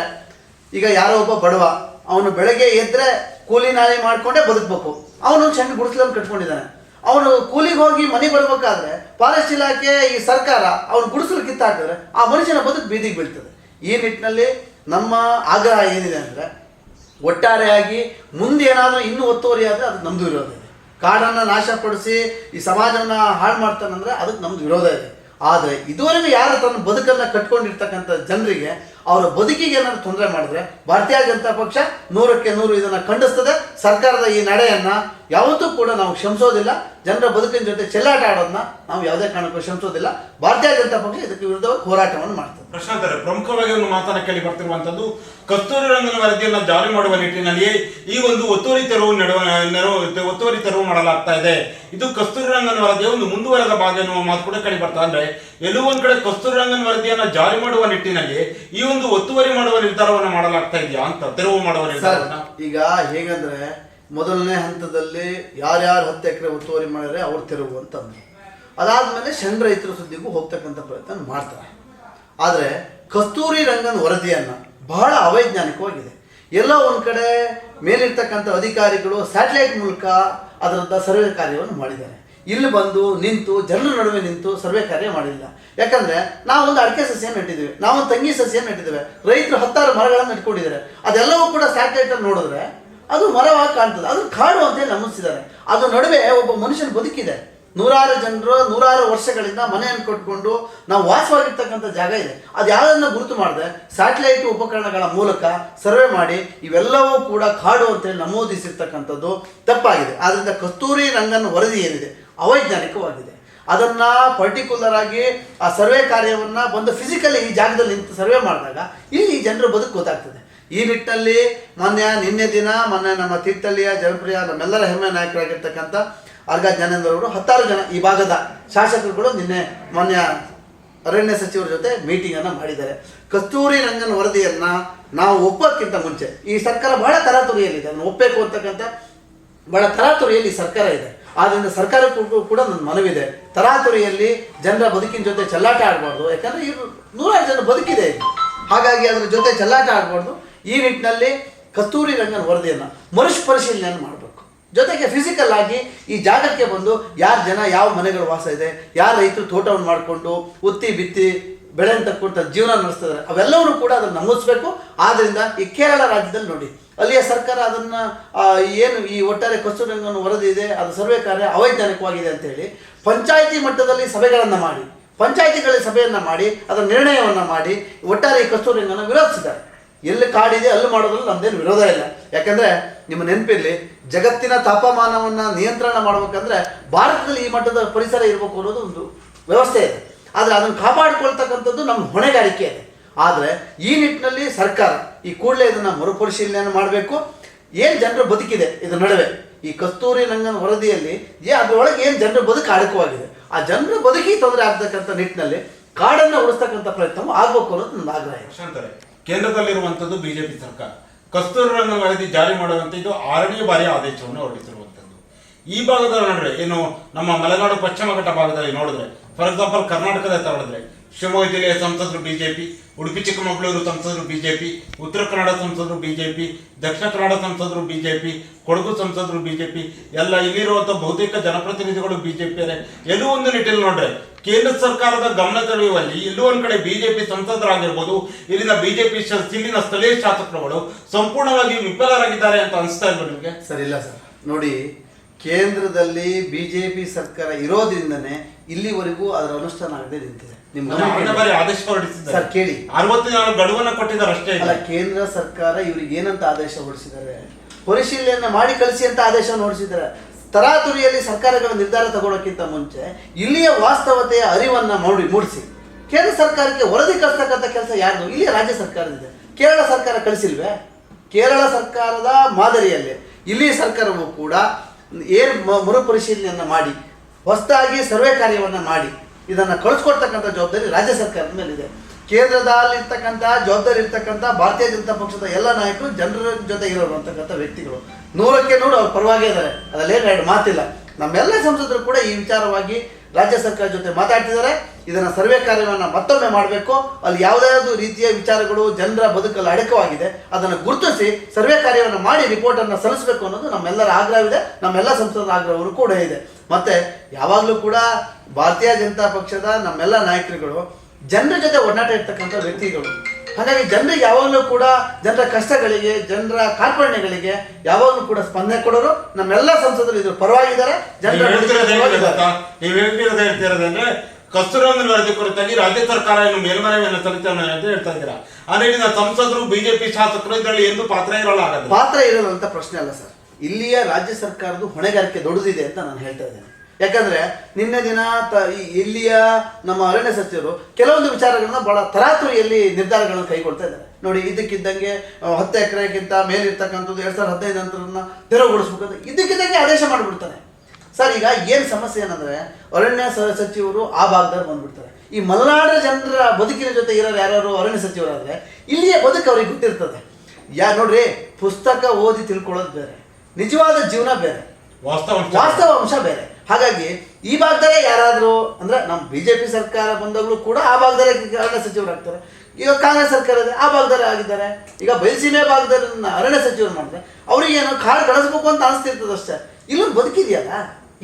ಈಗ ಯಾರೋ ಒಬ್ಬ ಬಡವ, ಅವನು ಬೆಳಗ್ಗೆ ಎದ್ರೆ ಕೂಲಿ ನಾಲಿ ಮಾಡಿಕೊಂಡೇ ಬದುಕಬೇಕು. ಅವನು ಸಣ್ಣ ಗುಡಿಸಲನ್ನು ಕಟ್ಕೊಂಡಿದ್ದಾನೆ. ಅವನು ಕೂಲಿಗೆ ಹೋಗಿ ಮನೆಗೆ ಬರ್ಬೇಕಾದ್ರೆ ಫಾರೆಸ್ಟ್ ಇಲಾಖೆ ಈ ಸರ್ಕಾರ ಅವನು ಗುಡಿಸಲು ಕಿತ್ತಾಕಿದ್ರೆ ಆ ಮನುಷ್ಯನ ಬದುಕು ಬೀದಿಗೆ ಬೀಳ್ತದೆ. ಈ ನಿಟ್ಟಿನಲ್ಲಿ ನಮ್ಮ ಆಗ್ರಹ ಏನಿದೆ ಅಂದರೆ ಒಟ್ಟಾರೆಯಾಗಿ ಮುಂದೆ ಏನಾದರೂ ಇನ್ನೂ ಒತ್ತುವರಿ ಆದರೆ ಅದು ನಮ್ಮದು ವಿರೋಧ ಇದೆ. ಕಾಡನ್ನು ನಾಶಪಡಿಸಿ ಈ ಸಮಾಜವನ್ನು ಹಾಳು ಮಾಡ್ತಾನಂದ್ರೆ ಅದಕ್ಕೆ ನಮ್ದು ವಿರೋಧ ಇದೆ. ಆದರೆ ಇದುವರೆಗೂ ಯಾರು ತನ್ನ ಬದುಕನ್ನು ಕಟ್ಕೊಂಡಿರ್ತಕ್ಕಂಥ ಜನರಿಗೆ ಅವರ ಬದುಕಿಗೆ ಏನಾದ್ರು ತೊಂದರೆ ಮಾಡಿದ್ರೆ ಭಾರತೀಯ ಜನತಾ ಪಕ್ಷ ನೂರಕ್ಕೆ ನೂರು ಇದನ್ನು ಖಂಡಿಸ್ತದೆ. ಸರ್ಕಾರದ ಈ ನಡೆಯನ್ನು ಯಾವತ್ತೂ ಕೂಡ ನಾವು ಕ್ಷಮಿಸೋದಿಲ್ಲ. ಜನರ ಬದುಕಿನ ಜೊತೆ ಚೆಲ್ಲಾಟ ಆಡೋದನ್ನ ನಾವು ಯಾವುದೇ ಕಾರಣಕ್ಕೂ ಕ್ಷಮಿಸೋದಿಲ್ಲ. ಭಾರತೀಯ ಜನತಾ ಪಕ್ಷ ಇದಕ್ಕೆ ವಿರುದ್ಧವಾಗಿ ಹೋರಾಟವನ್ನು ಮಾಡ್ತದೆ. ಪ್ರಶಾಂತ್ ಅವರೇ, ಪ್ರಮುಖವಾಗಿ ಒಂದು ಮಾತನ್ನ ಕೇಳಿ ಬರ್ತಿರುವಂತದ್ದು ಕಸ್ತೂರಿ ರಂಗನ ವರದಿಯನ್ನು ಜಾರಿ ಮಾಡುವ ನಿಟ್ಟಿನಲ್ಲಿ ಈ ಒಂದು ಒತ್ತುವರಿ ತೆರವು ನೆಡುವ ನೆರವು ಒತ್ತುವರಿ ತೆರವು ಮಾಡಲಾಗ್ತಾ ಇದೆ. ಇದು ಕಸ್ತೂರಿ ರಂಗನ ವರದಿಯ ಒಂದು ಮುಂದುವರೆದ ಭಾಗ ಎನ್ನುವ ಮಾತು ಕೂಡ ಕೇಳಿ ಬರ್ತಾ ಅಂದ್ರೆ ಎಲ್ಲೋ ಒಂದ್ ಕಡೆ ಕಸ್ತೂರಿ ರಂಗನ ವರದಿಯನ್ನ ಜಾರಿ ಮಾಡುವ ನಿಟ್ಟಿನಲ್ಲಿ ಈ ಒಂದು ಒತ್ತುವರಿ ಮಾಡುವ ನಿರ್ಧಾರವನ್ನು ಮಾಡಲಾಗ್ತಾ ಇದೆಯಾ ಅಂತ ತೆರವು ಮಾಡುವ ನಿರ್ಧಾರ ಈಗ ಹೇಗಂದ್ರೆ ಮೊದಲನೇ ಹಂತದಲ್ಲಿ ಯಾರ್ಯಾರು ಹತ್ತು ಎಕರೆ ಒತ್ತುವರಿ ಮಾಡಿದ್ರೆ ಅವ್ರು ತೆರವು ಅಂತಂದರು ಅದಾದಮೇಲೆ ಶಂಡ್ ರೈತರ ಸುದ್ದಿಗೂ ಹೋಗ್ತಕ್ಕಂಥ ಪ್ರಯತ್ನ ಮಾಡ್ತಾರೆ. ಆದರೆ ಕಸ್ತೂರಿ ರಂಗನ ವರದಿಯನ್ನು ಬಹಳ ಅವೈಜ್ಞಾನಿಕವಾಗಿದೆ. ಎಲ್ಲೋ ಒಂದು ಕಡೆ ಮೇಲಿರ್ತಕ್ಕಂಥ ಅಧಿಕಾರಿಗಳು ಸ್ಯಾಟಲೈಟ್ ಮೂಲಕ ಅದರಂಥ ಸರ್ವೆ ಕಾರ್ಯವನ್ನು ಮಾಡಿದ್ದಾರೆ. ಇಲ್ಲಿ ಬಂದು ನಿಂತು, ಜನರ ನಡುವೆ ನಿಂತು ಸರ್ವೆ ಕಾರ್ಯ ಮಾಡಿಲ್ಲ. ಯಾಕಂದರೆ ನಾವೊಂದು ಅಡಿಕೆ ಸಸ್ಯ ನೆಟ್ಟಿದ್ದೀವಿ, ನಾವೊಂದು ತಂಗಿ ಸಸ್ಯ ನೆಟ್ಟಿದ್ದೇವೆ, ರೈತರು ಹತ್ತಾರು ಮರಗಳನ್ನು ನೆಟ್ಕೊಂಡಿದ್ದಾರೆ. ಅದೆಲ್ಲವೂ ಕೂಡ ಸ್ಯಾಟಲೈಟನ್ನು ನೋಡಿದ್ರೆ ಅದು ಮರವಾಗಿ ಕಾಣ್ತದೆ. ಅದು ಕಾಡು ಅಂತೇಳಿ ನಮಿಸಿದ್ದಾರೆ ಅದು ನಡುವೆ ಒಬ್ಬ ಮನುಷ್ಯನ ಬದುಕಿದೆ. ನೂರಾರು ಜನರು, ನೂರಾರು ವರ್ಷಗಳಿಂದ ಮನೆಯನ್ನು ಕಟ್ಕೊಂಡು ನಾವು ವಾಸವಾಗಿರ್ತಕ್ಕಂಥ ಜಾಗ ಇದೆ. ಅದು ಯಾವುದನ್ನು ಗುರುತು ಮಾಡಿದೆ? ಸ್ಯಾಟಲೈಟ್ ಉಪಕರಣಗಳ ಮೂಲಕ ಸರ್ವೆ ಮಾಡಿ ಇವೆಲ್ಲವೂ ಕೂಡ ಕಾಡು ಅಂತೇಳಿ ನಮೂದಿಸಿರ್ತಕ್ಕಂಥದ್ದು ತಪ್ಪಾಗಿದೆ. ಆದ್ದರಿಂದ ಕಸ್ತೂರಿ ರಂಗನ್ನು ವರದಿ ಏನಿದೆ? ಅವೈಜ್ಞಾನಿಕವಾಗಿದೆ. ಅದನ್ನ ಪರ್ಟಿಕ್ಯುಲರ್ ಆಗಿ ಆ ಸರ್ವೆ ಕಾರ್ಯವನ್ನ ಬಂದು ಫಿಸಿಕಲಿ ಈ ಜಾಗದಲ್ಲಿ ನಿಂತು ಸರ್ವೆ ಮಾಡಿದಾಗ ಇಲ್ಲಿ ಜನರು ಬದುಕು ಗೊತ್ತಾಗ್ತದೆ. ಈ ನಿಟ್ಟಲ್ಲಿ ಮೊನ್ನೆ, ನಿನ್ನೆ ದಿನ, ಮೊನ್ನೆ ನಮ್ಮ ತೀರ್ಥಳ್ಳಿಯ ಜನಪ್ರಿಯ ನಮ್ಮೆಲ್ಲರ ಹೆಮ್ಮೆ ನಾಯಕರಾಗಿರ್ತಕ್ಕಂಥ ಅರ್ಗ ಜ್ಞಾನೇಂದ್ರ ಅವರು ಹತ್ತಾರು ಜನ ಈ ಭಾಗದ ಶಾಸಕರುಗಳು ನಿನ್ನೆ ಮೊನ್ನೆ ಅರಣ್ಯ ಸಚಿವರ ಜೊತೆ ಮೀಟಿಂಗ್ ಅನ್ನ ಮಾಡಿದ್ದಾರೆ. ಕಸ್ತೂರಿ ರಂಗನ್ ವರದಿಯನ್ನು ನಾವು ಒಪ್ಪೋಕ್ಕಿಂತ ಮುಂಚೆ, ಈ ಸರ್ಕಾರ ಬಹಳ ತರಾತುರಿಯಲ್ಲಿದೆ. ಅದನ್ನು ಒಪ್ಪಬೇಕು ಅಂತಕ್ಕಂಥ ಬಹಳ ತರಾತುರಿಯಲ್ಲಿ ಸರ್ಕಾರ ಇದೆ. ಆದ್ದರಿಂದ ಸರ್ಕಾರಕ್ಕೂ ಕೂಡ ನನ್ನ ಮನವಿದೆ. ತರಾತುರಿಯಲ್ಲಿ ಜನರ ಬದುಕಿನ ಜೊತೆ ಚೆಲ್ಲಾಟ ಆಡಬಾರ್ದು. ಯಾಕಂದ್ರೆ ಇವರು ನೂರಾರು ಜನ ಬದುಕಿದೆ ಹಾಗಾಗಿ ಅದರ ಜೊತೆ ಚೆಲ್ಲಾಟ ಆಡಬಾರ್ದು. ಈ ನಿಟ್ಟಿನಲ್ಲಿ ಕಸ್ತೂರಿ ರಂಗನ ವರದಿಯನ್ನು ಮರುಪರಿಶೀಲನೆ ಮಾಡಬೇಕು. ಜೊತೆಗೆ ಫಿಸಿಕಲ್ ಆಗಿ ಈ ಜಾಗಕ್ಕೆ ಬಂದು ಯಾರು ಜನ ಯಾವ ಮನೆಗಳು ವಾಸ ಇದೆ, ಯಾರು ರೈತರು ತೋಟವನ್ನು ಮಾಡಿಕೊಂಡು ಉತ್ತಿ ಬಿತ್ತಿ ಬೆಳೆ ತಕ್ಕೊಂತ ಜೀವನ ನಡೆಸ್ತಿದ್ದಾರೆ, ಅವೆಲ್ಲವನ್ನೂ ಕೂಡ ಅದನ್ನು ನಮೂದಿಸಬೇಕು. ಆದ್ದರಿಂದ ಈ ಕೇರಳ ರಾಜ್ಯದಲ್ಲಿ ನೋಡಿ, ಅಲ್ಲಿಯ ಸರ್ಕಾರ ಅದನ್ನು ಏನು ಈ ಒಟ್ಟಾರೆ ಕಸ್ತೂರಿ ರಂಗನ ವರದಿ ಇದೆ, ಅದು ಸರ್ವೆ ಕಾರ್ಯ ಅವೈಜ್ಞಾನಿಕವಾಗಿದೆ ಅಂತೇಳಿ ಪಂಚಾಯಿತಿ ಮಟ್ಟದಲ್ಲಿ ಸಭೆಗಳನ್ನು ಮಾಡಿ, ಪಂಚಾಯಿತಿಗಳಲ್ಲಿ ಸಭೆಯನ್ನು ಮಾಡಿ, ಅದರ ನಿರ್ಣಯವನ್ನು ಮಾಡಿ ಒಟ್ಟಾರೆ ಈ ಕಸ್ತೂರಿ ರಂಗನ ವಿರೋಧಿಸಿದ್ದಾರೆ. ಎಲ್ಲಿ ಕಾಡಿದೆ ಅಲ್ಲಿ ಮಾಡೋದ್ರಲ್ಲಿ ನಮ್ದೇನು ವಿರೋಧ ಇಲ್ಲ. ಯಾಕಂದ್ರೆ ನಿಮ್ಮ ನೆನಪಿರಲಿ, ಜಗತ್ತಿನ ತಾಪಮಾನವನ್ನ ನಿಯಂತ್ರಣ ಮಾಡ್ಬೇಕಂದ್ರೆ ಭಾರತದಲ್ಲಿ ಈ ಮಟ್ಟದ ಪರಿಸರ ಇರಬೇಕು ಅನ್ನೋದು ಒಂದು ವ್ಯವಸ್ಥೆ ಇದೆ. ಆದರೆ ಅದನ್ನು ಕಾಪಾಡಿಕೊಳ್ತಕ್ಕಂಥದ್ದು ನಮ್ಮ ಹೊಣೆಗಾರಿಕೆ ಇದೆ. ಆದರೆ ಈ ನಿಟ್ಟಿನಲ್ಲಿ ಸರ್ಕಾರ ಈ ಕೂಡಲೇ ಇದನ್ನು ಮರುಪರಿಶೀಲನೆ ಮಾಡಬೇಕು. ಏನು ಜನರ ಬದುಕಿದೆ ಇದರ ನಡುವೆ? ಈ ಕಸ್ತೂರಿ ರಂಗನ ವರದಿಯಲ್ಲಿ ಏ ಅದರೊಳಗೆ ಏನು ಜನರ ಬದುಕು ಅಡಕವಾಗಿದೆ ಆ ಜನರ ಬದುಕಿ ತೊಂದರೆ ಆಗ್ತಕ್ಕಂಥ ನಿಟ್ಟಿನಲ್ಲಿ ಕಾಡನ್ನು ಉಳಿಸ್ತಕ್ಕಂಥ ಪ್ರಯತ್ನವೂ ಆಗಬೇಕು ಅನ್ನೋದು ನನ್ನ ಆಗ್ರಹ. ಕೇಂದ್ರದಲ್ಲಿರುವಂತದ್ದು ಬಿಜೆಪಿ ಸರ್ಕಾರ. ಕಸ್ತೂರಿ ರಂಗನ ವರದಿ ಜಾರಿ ಮಾಡುವಂತೆ ಇದು ಆರನೇ ಬಾರಿ ಆದೇಶವನ್ನು ಹೊರಡಿಸಿರುವಂತದ್ದು ಈ ಭಾಗದಲ್ಲಿ ನೋಡಿದ್ರೆ ಏನು ನಮ್ಮ ಮಲೆನಾಡು ಪಶ್ಚಿಮ ಘಟ್ಟ ಭಾಗದಲ್ಲಿ ನೋಡಿದ್ರೆ ಫಾರ್ ಎಕ್ಸಾಂಪಲ್ ಕರ್ನಾಟಕದ ತಗೊಳಿದ್ರೆ ಶಿವಮೊಗ್ಗ ಜಿಲ್ಲೆಯ ಸಂಸದರು ಬಿಜೆಪಿ, ಉಡುಪಿ ಚಿಕ್ಕಮಗಳೂರು ಸಂಸದರು ಬಿಜೆಪಿ, ಉತ್ತರ ಕನ್ನಡ ಸಂಸದರು ಬಿಜೆಪಿ, ದಕ್ಷಿಣ ಕನ್ನಡ ಸಂಸದರು ಬಿಜೆಪಿ, ಕೊಡಗು ಸಂಸದರು ಬಿಜೆಪಿ, ಎಲ್ಲ ಇಲ್ಲಿರುವಂತಹ ಬಹುತೇಕ ಜನಪ್ರತಿನಿಧಿಗಳು ಬಿಜೆಪಿಯರೇ. ಎಲ್ಲೂ ಒಂದು ನಿಟ್ಟಿನಲ್ಲಿ ನೋಡ್ರೆ, ಕೇಂದ್ರ ಸರ್ಕಾರದ ಗಮನ ಸೆಳೆಯುವಲ್ಲಿ ಎಲ್ಲೋ ಒಂದ್ ಕಡೆ ಬಿಜೆಪಿ ಸಂಸದರಾಗಿರ್ಬೋದು, ಇಲ್ಲಿನ ಬಿಜೆಪಿ ಇಲ್ಲಿನ ಸ್ಥಳೀಯ ಶಾಸಕರುಗಳು ಸಂಪೂರ್ಣವಾಗಿ ವಿಫಲರಾಗಿದ್ದಾರೆ ಅಂತ ಅನಿಸ್ತಾ ಇಲ್ವಾ ನಿಮಗೆ? ಸರ್, ಇಲ್ಲ ಸರ್. ನೋಡಿ, ಕೇಂದ್ರದಲ್ಲಿ ಬಿಜೆಪಿ ಸರ್ಕಾರ ಇರೋದ್ರಿಂದನೇ ಇಲ್ಲಿವರೆಗೂ ಅದರ ಅನುಷ್ಠಾನ ಆಗದೆ ನಿಂತಿದೆ. ಬಾರಿ ಆದೇಶ ಹೊರಡಿಸಿದ್ದಾರೆ. ಸರ್ ಕೇಳಿ. ಅರವತ್ತು ದಿನ ಗಡುವನ್ನ ಕೊಟ್ಟಿದ್ದಾರೆ ಅಷ್ಟೇ ಅಲ್ಲ ಕೇಂದ್ರ ಸರ್ಕಾರ ಇವ್ರಿಗೆ ಏನಂತ ಆದೇಶ ಹೊರಡಿಸಿದ್ದಾರೆ? ಪರಿಶೀಲನೆ ಮಾಡಿ ಕಳಿಸಿ ಅಂತ ಆದೇಶ ಹೊರಡಿಸಿದ್ದಾರೆ. ತರಾತುರಿಯಲ್ಲಿ ಸರ್ಕಾರಗಳ ನಿರ್ಧಾರ ತಗೊಳ್ಳೋಕ್ಕಿಂತ ಮುಂಚೆ ಇಲ್ಲಿಯ ವಾಸ್ತವತೆಯ ಅರಿವನ್ನ ಮಾಡಿ ಮೂಡಿಸಿ. ಕೇಂದ್ರ ಸರ್ಕಾರಕ್ಕೆ ವರದಿ ಕಳಿಸ್ತಕ್ಕಂಥ ಕೆಲಸ ಯಾರ್ದು? ಇಲ್ಲಿ ರಾಜ್ಯ ಸರ್ಕಾರದಿದೆ. ಕೇರಳ ಸರ್ಕಾರ ಕಳಿಸಿಲ್ವೇ? ಕೇರಳ ಸರ್ಕಾರದ ಮಾದರಿಯಲ್ಲಿ. ಇಲ್ಲಿ ಸರ್ಕಾರವು ಕೂಡ ಏನು ಮರುಪರಿಶೀಲನೆಯನ್ನು ಮಾಡಿ ಹೊಸದಾಗಿ ಸರ್ವೆ ಕಾರ್ಯವನ್ನು ಮಾಡಿ. ಇದನ್ನು ಕಳಿಸ್ಕೊಡ್ತಕ್ಕಂಥ ಜವಾಬ್ದಾರಿ ರಾಜ್ಯ ಸರ್ಕಾರದ ಮೇಲಿದೆ. ಕೇಂದ್ರದಲ್ಲಿರ್ತಕ್ಕಂಥ ಜವಾಬ್ದಾರಿ ಇರ್ತಕ್ಕಂಥ ಭಾರತೀಯ ಜನತಾ ಪಕ್ಷದ ಎಲ್ಲ ನಾಯಕರು ಜನರ ಜೊತೆ ಇರೋರು ಅಂತಕ್ಕಂಥ ವ್ಯಕ್ತಿಗಳು. ನೂರಕ್ಕೆ ನೂರು ಅವ್ರ ಪರವಾಗೇ ಇದ್ದಾರೆ ಅದರಲ್ಲೇನು ಎರಡು ಮಾತಿಲ್ಲ. ನಮ್ಮೆಲ್ಲ ಸಂಸದರು ಕೂಡ ಈ ವಿಚಾರವಾಗಿ ರಾಜ್ಯ ಸರ್ಕಾರ ಜೊತೆ ಮಾತಾಡ್ತಿದ್ದಾರೆ. ಇದನ್ನ ಸರ್ವೆ ಕಾರ್ಯವನ್ನು ಮತ್ತೊಮ್ಮೆ ಮಾಡಬೇಕು. ಅಲ್ಲಿ ಯಾವುದಾದ್ರು ರೀತಿಯ ವಿಚಾರಗಳು, ಜನರ ಬದುಕಲ್ಲಿ ಅಡಕವಾಗಿದೆ. ಅದನ್ನು ಗುರುತಿಸಿ ಸರ್ವೆ ಕಾರ್ಯವನ್ನು ಮಾಡಿ ರಿಪೋರ್ಟ್ ಅನ್ನು ಸಲ್ಲಿಸಬೇಕು ಅನ್ನೋದು ನಮ್ಮೆಲ್ಲರ ಆಗ್ರಹವಿದೆ. ನಮ್ಮೆಲ್ಲ ಸಂಸದರ ಆಗ್ರಹವನ್ನು ಕೂಡ ಇದೆ. ಮತ್ತೆ ಯಾವಾಗಲೂ ಕೂಡ ಭಾರತೀಯ ಜನತಾ ಪಕ್ಷದ ನಮ್ಮೆಲ್ಲ ನಾಯಕರುಗಳು ಜನರ ಜೊತೆ ಒಡನಾಟ ಇರ್ತಕ್ಕಂಥ ವ್ಯಕ್ತಿಗಳು. ಹಾಗಾಗಿ ಜನರಿಗೆ ಯಾವಾಗಲೂ ಕೂಡ ಜನರ ಕಷ್ಟಗಳಿಗೆ ಜನರ ಕಾರ್ಪಣ್ಯಗಳಿಗೆ ಯಾವಾಗಲೂ ಕೂಡ ಸ್ಪಂದನೆ ಕೊಡೋರು ನಮ್ಮೆಲ್ಲ ಸಂಸದರು ಇದ್ರ. ಪರವಾಗಿದ್ದಾರೆ ಜನರ ನೀವು ಹೇಳ್ತಿರೋದು ಹೇಳ್ತಿರೋದಂದ್ರೆ ವರದಿ ಕುರಿತಾಗಿ ರಾಜ್ಯ ಸರ್ಕಾರ ಏನು ಮೇಲ್ಮನವಿಯನ್ನು ಸಲ್ಲಿಸೋಣ ಅಂತ ಹೇಳ್ತಾ ಇದ್ದೀರಾ? ನಿಟ್ಟಿನ ಸಂಸದರು ಬಿಜೆಪಿ ಶಾಸಕರು ಇದರಲ್ಲಿ ಎಂದು ಪಾತ್ರ ಇರಲ್ಲ ಪಾತ್ರ ಅಂತ ಪ್ರಶ್ನೆ ಅಲ್ಲ ಸರ್. ಇಲ್ಲಿಯ ರಾಜ್ಯ ಸರ್ಕಾರದ ಹೊಣೆಗಾರಿಕೆ ದೊಡ್ಡದಿದೆ ಅಂತ ನಾನು ಹೇಳ್ತಾ ಇದ್ದೇನೆ. ಯಾಕಂದ್ರೆ ನಿನ್ನೆ ದಿನ ತ ಇಲ್ಲಿಯ ನಮ್ಮ ಅರಣ್ಯ ಸಚಿವರು ಕೆಲವೊಂದು ವಿಚಾರಗಳನ್ನ ಬಹಳ ತರಾತುರಿಯಲ್ಲಿ ನಿರ್ಧಾರಗಳನ್ನು ಕೈಗೊಳ್ತಾ ಇದ್ದಾರೆ. ನೋಡಿ ಇದಕ್ಕಿದ್ದಂಗೆ ಹತ್ತು ಎಕರೆಗಿಂತ ಮೇಲಿರ್ತಕ್ಕಂಥದ್ದು ಎರಡ್ ಸಾವಿರದ ಹದಿನೈದು ನಂತರನ್ನ ತೆರವುಗೊಳಿಸ್ಬೇಕಂತ ಇದಕ್ಕಿದ್ದಂಗೆ ಆದೇಶ ಮಾಡಿಬಿಡ್ತಾರೆ. ಸರ್ ಈಗ ಏನು ಸಮಸ್ಯೆ ಏನಂದ್ರೆ ಅರಣ್ಯ ಸಚಿವರು ಆ ಭಾಗದಲ್ಲಿ ಬಂದ್ಬಿಡ್ತಾರೆ. ಈ ಮಲೆನಾಡ ಜನರ ಬದುಕಿನ ಜೊತೆ ಇರೋರು ಯಾರು ಅರಣ್ಯ ಸಚಿವರಾದ್ರೆ ಇಲ್ಲಿಯ ಬದುಕು ಅವ್ರಿಗೆ ಗೊತ್ತಿರ್ತದೆ. ಯಾ ನೋಡ್ರಿ ಪುಸ್ತಕ ಓದಿ ತಿಳ್ಕೊಳ್ಳೋದು ಬೇರೆ. ನಿಜವಾದ ಜೀವನ ಬೇರೆ. ವಾಸ್ತವ ವಾಸ್ತವ ಅಂಶ ಬೇರೆ. ಹಾಗಾಗಿ ಈ ಭಾಗದಲ್ಲೇ ಯಾರಾದರೂ ಅಂದ್ರೆ ನಮ್ಮ ಬಿ ಜೆ ಪಿ ಸರ್ಕಾರ ಬಂದಾಗಲೂ ಕೂಡ ಆ ಭಾಗದಲ್ಲೇ ಅರಣ್ಯ ಸಚಿವರಾಗ್ತಾರೆ ಈಗ ಕಾಂಗ್ರೆಸ್ ಸರ್ಕಾರ ಇದೆ, ಆ ಭಾಗದಲ್ಲೇ ಆಗಿದ್ದಾರೆ. ಈಗ ಬಯಲುಸೀಮೆ ಭಾಗದಲ್ಲಿ ಅರಣ್ಯ ಸಚಿವರು ಮಾಡಿದ್ರೆ ಅವ್ರಿಗೇನು ಕಾರ್ ಕಳಿಸ್ಬೇಕು ಅಂತ ಅನಿಸ್ತಿರ್ತದೆ ಅಷ್ಟೇ. ಇಲ್ಲೊಂದು ಬದುಕಿದೆಯಲ್ಲ?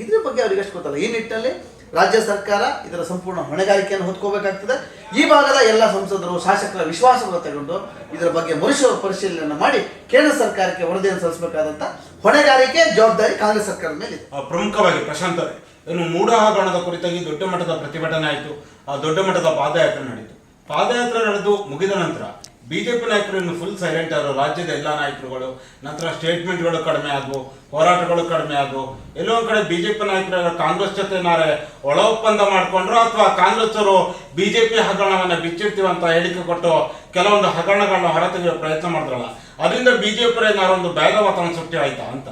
ಇದ್ರ ಬಗ್ಗೆ ಅವ್ರಿಗೆ ಅಷ್ಟು ಗೊತ್ತಲ್ಲ. ಈ ನಿಟ್ಟಿನಲ್ಲಿ ರಾಜ್ಯ ಸರ್ಕಾರ ಇದರ ಸಂಪೂರ್ಣ ಹೊಣೆಗಾರಿಕೆಯನ್ನು ಹೊತ್ಕೋಬೇಕಾಗ್ತದೆ. ಈ ಭಾಗದ ಎಲ್ಲ ಸಂಸದರು, ಶಾಸಕರ ವಿಶ್ವಾಸವನ್ನು ತಗೊಂಡು ಇದರ ಬಗ್ಗೆ ಮರುಷ ಪರಿಶೀಲನೆ ಮಾಡಿ ಕೇಂದ್ರ ಸರ್ಕಾರಕ್ಕೆ ವರದಿಯನ್ನು ಸಲ್ಲಿಸಬೇಕಾದಂಥ ಹೊಣೆಗಾರಿಕೆ ಜವಾಬ್ದಾರಿ ಕಾಂಗ್ರೆಸ್ ಸರ್ಕಾರದ ಮೇಲೆ ಆ, ಪ್ರಮುಖವಾಗಿ ಪ್ರಶಾಂತ್ ಇನ್ನು ಮೂಢ ಹಗರಣದ ಕುರಿತಾಗಿ ದೊಡ್ಡ ಮಟ್ಟದ ಪ್ರತಿಭಟನೆ ಆಯಿತು. ಆ ದೊಡ್ಡ ಮಟ್ಟದ ಪಾದಯಾತ್ರೆ ನಡೆಯಿತು. ಪಾದಯಾತ್ರೆ ನಡೆದು ಮುಗಿದ ನಂತರ ಬಿಜೆಪಿ ನಾಯಕರು ಇನ್ನು ಫುಲ್ ಸೈಲೆಂಟ್ ಆದರು. ರಾಜ್ಯದ ಎಲ್ಲ ನಾಯಕರುಗಳು ನಂತರ ಸ್ಟೇಟ್ಮೆಂಟ್ಗಳು ಕಡಿಮೆ ಆದವು ಹೋರಾಟಗಳು ಕಡಿಮೆ ಆದವು. ಎಲ್ಲೋ ಒಂದು ಕಡೆ ಬಿಜೆಪಿ ನಾಯಕರು ಕಾಂಗ್ರೆಸ್ ಜೊತೆ ನಾಳೆ ಒಳ ಒಪ್ಪಂದ ಮಾಡಿಕೊಂಡ್ರು ಅಥವಾ ಕಾಂಗ್ರೆಸ್ ಅವರು ಬಿಜೆಪಿ ಹಗರಣವನ್ನ ಬಿಚ್ಚಿಡ್ತೀವಿ ಅಂತ ಹೇಳಿಕೆ ಕೊಟ್ಟು ಕೆಲವೊಂದು ಹಗರಣಗಳನ್ನ ಹೊರತೆಗೆಯುವ ಪ್ರಯತ್ನ ಮಾಡಿದ್ರಲ್ಲ ಅದರಿಂದ ಬಿಜೆಪಿ ಒಂದು ಬೇಗ ವಾತಾವರಣ ಸೃಷ್ಟಿ ಆಯ್ತಾ ಅಂತ?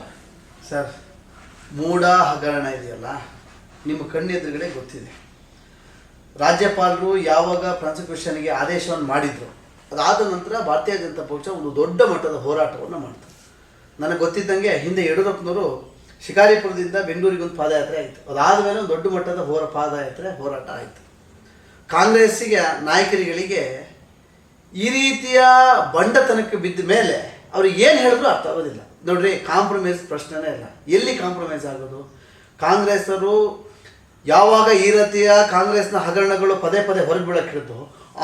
ಸರ್ ಮೂಡ ಹಗರಣ ಇದೆಯಲ್ಲ, ನಿಮ್ಮ ಕಣ್ಣೆದುರುಗಡೆ ಗೊತ್ತಿದೆ. ರಾಜ್ಯಪಾಲರು ಯಾವಾಗ ಪ್ರಾಸಿಕ್ಯೂಷನ್ಗೆ ಆದೇಶವನ್ನು ಮಾಡಿದ್ರು, ಅದಾದ ನಂತರ ಭಾರತೀಯ ಜನತಾ ಪಕ್ಷ ಒಂದು ದೊಡ್ಡ ಮಟ್ಟದ ಹೋರಾಟವನ್ನು ಮಾಡ್ತಾರೆ ನನಗೆ ಗೊತ್ತಿದ್ದಂಗೆ ಹಿಂದೆ ಯಡಿಯೂರಪ್ಪನವರು ಶಿಕಾರಿಪುರದಿಂದ ಬೆಂಗಳೂರಿಗೆ ಒಂದು ಪಾದಯಾತ್ರೆ ಆಯಿತು. ಅದಾದ ಮೇಲೆ ಒಂದು ದೊಡ್ಡ ಮಟ್ಟದ ಹೋರ ಪಾದಯಾತ್ರೆ ಹೋರಾಟ ಆಯಿತು. ಕಾಂಗ್ರೆಸ್ಸಿಗೆ ನಾಯಕರುಗಳಿಗೆ ಈ ರೀತಿಯ ಬಂಡತನಕ್ಕೆ ಬಿದ್ದ ಮೇಲೆ ಅವ್ರಿಗೆ ಏನು ಹೇಳಿದ್ರು ಅರ್ಥ ಆಗೋದಿಲ್ಲ. ನೋಡ್ರಿ ಕಾಂಪ್ರಮೈಸ್ ಪ್ರಶ್ನೆನೇ ಇಲ್ಲ. ಎಲ್ಲಿ ಕಾಂಪ್ರಮೈಸ್ ಆಗೋದು? ಕಾಂಗ್ರೆಸ್ಸರು ಯಾವಾಗ ಈ ರೀತಿಯ ಕಾಂಗ್ರೆಸ್ನ ಹಗರಣಗಳು ಪದೇ ಪದೇ ಹೊರಗೆ ಬೀಳಕ್ಕೆ ಹಿಡಿದು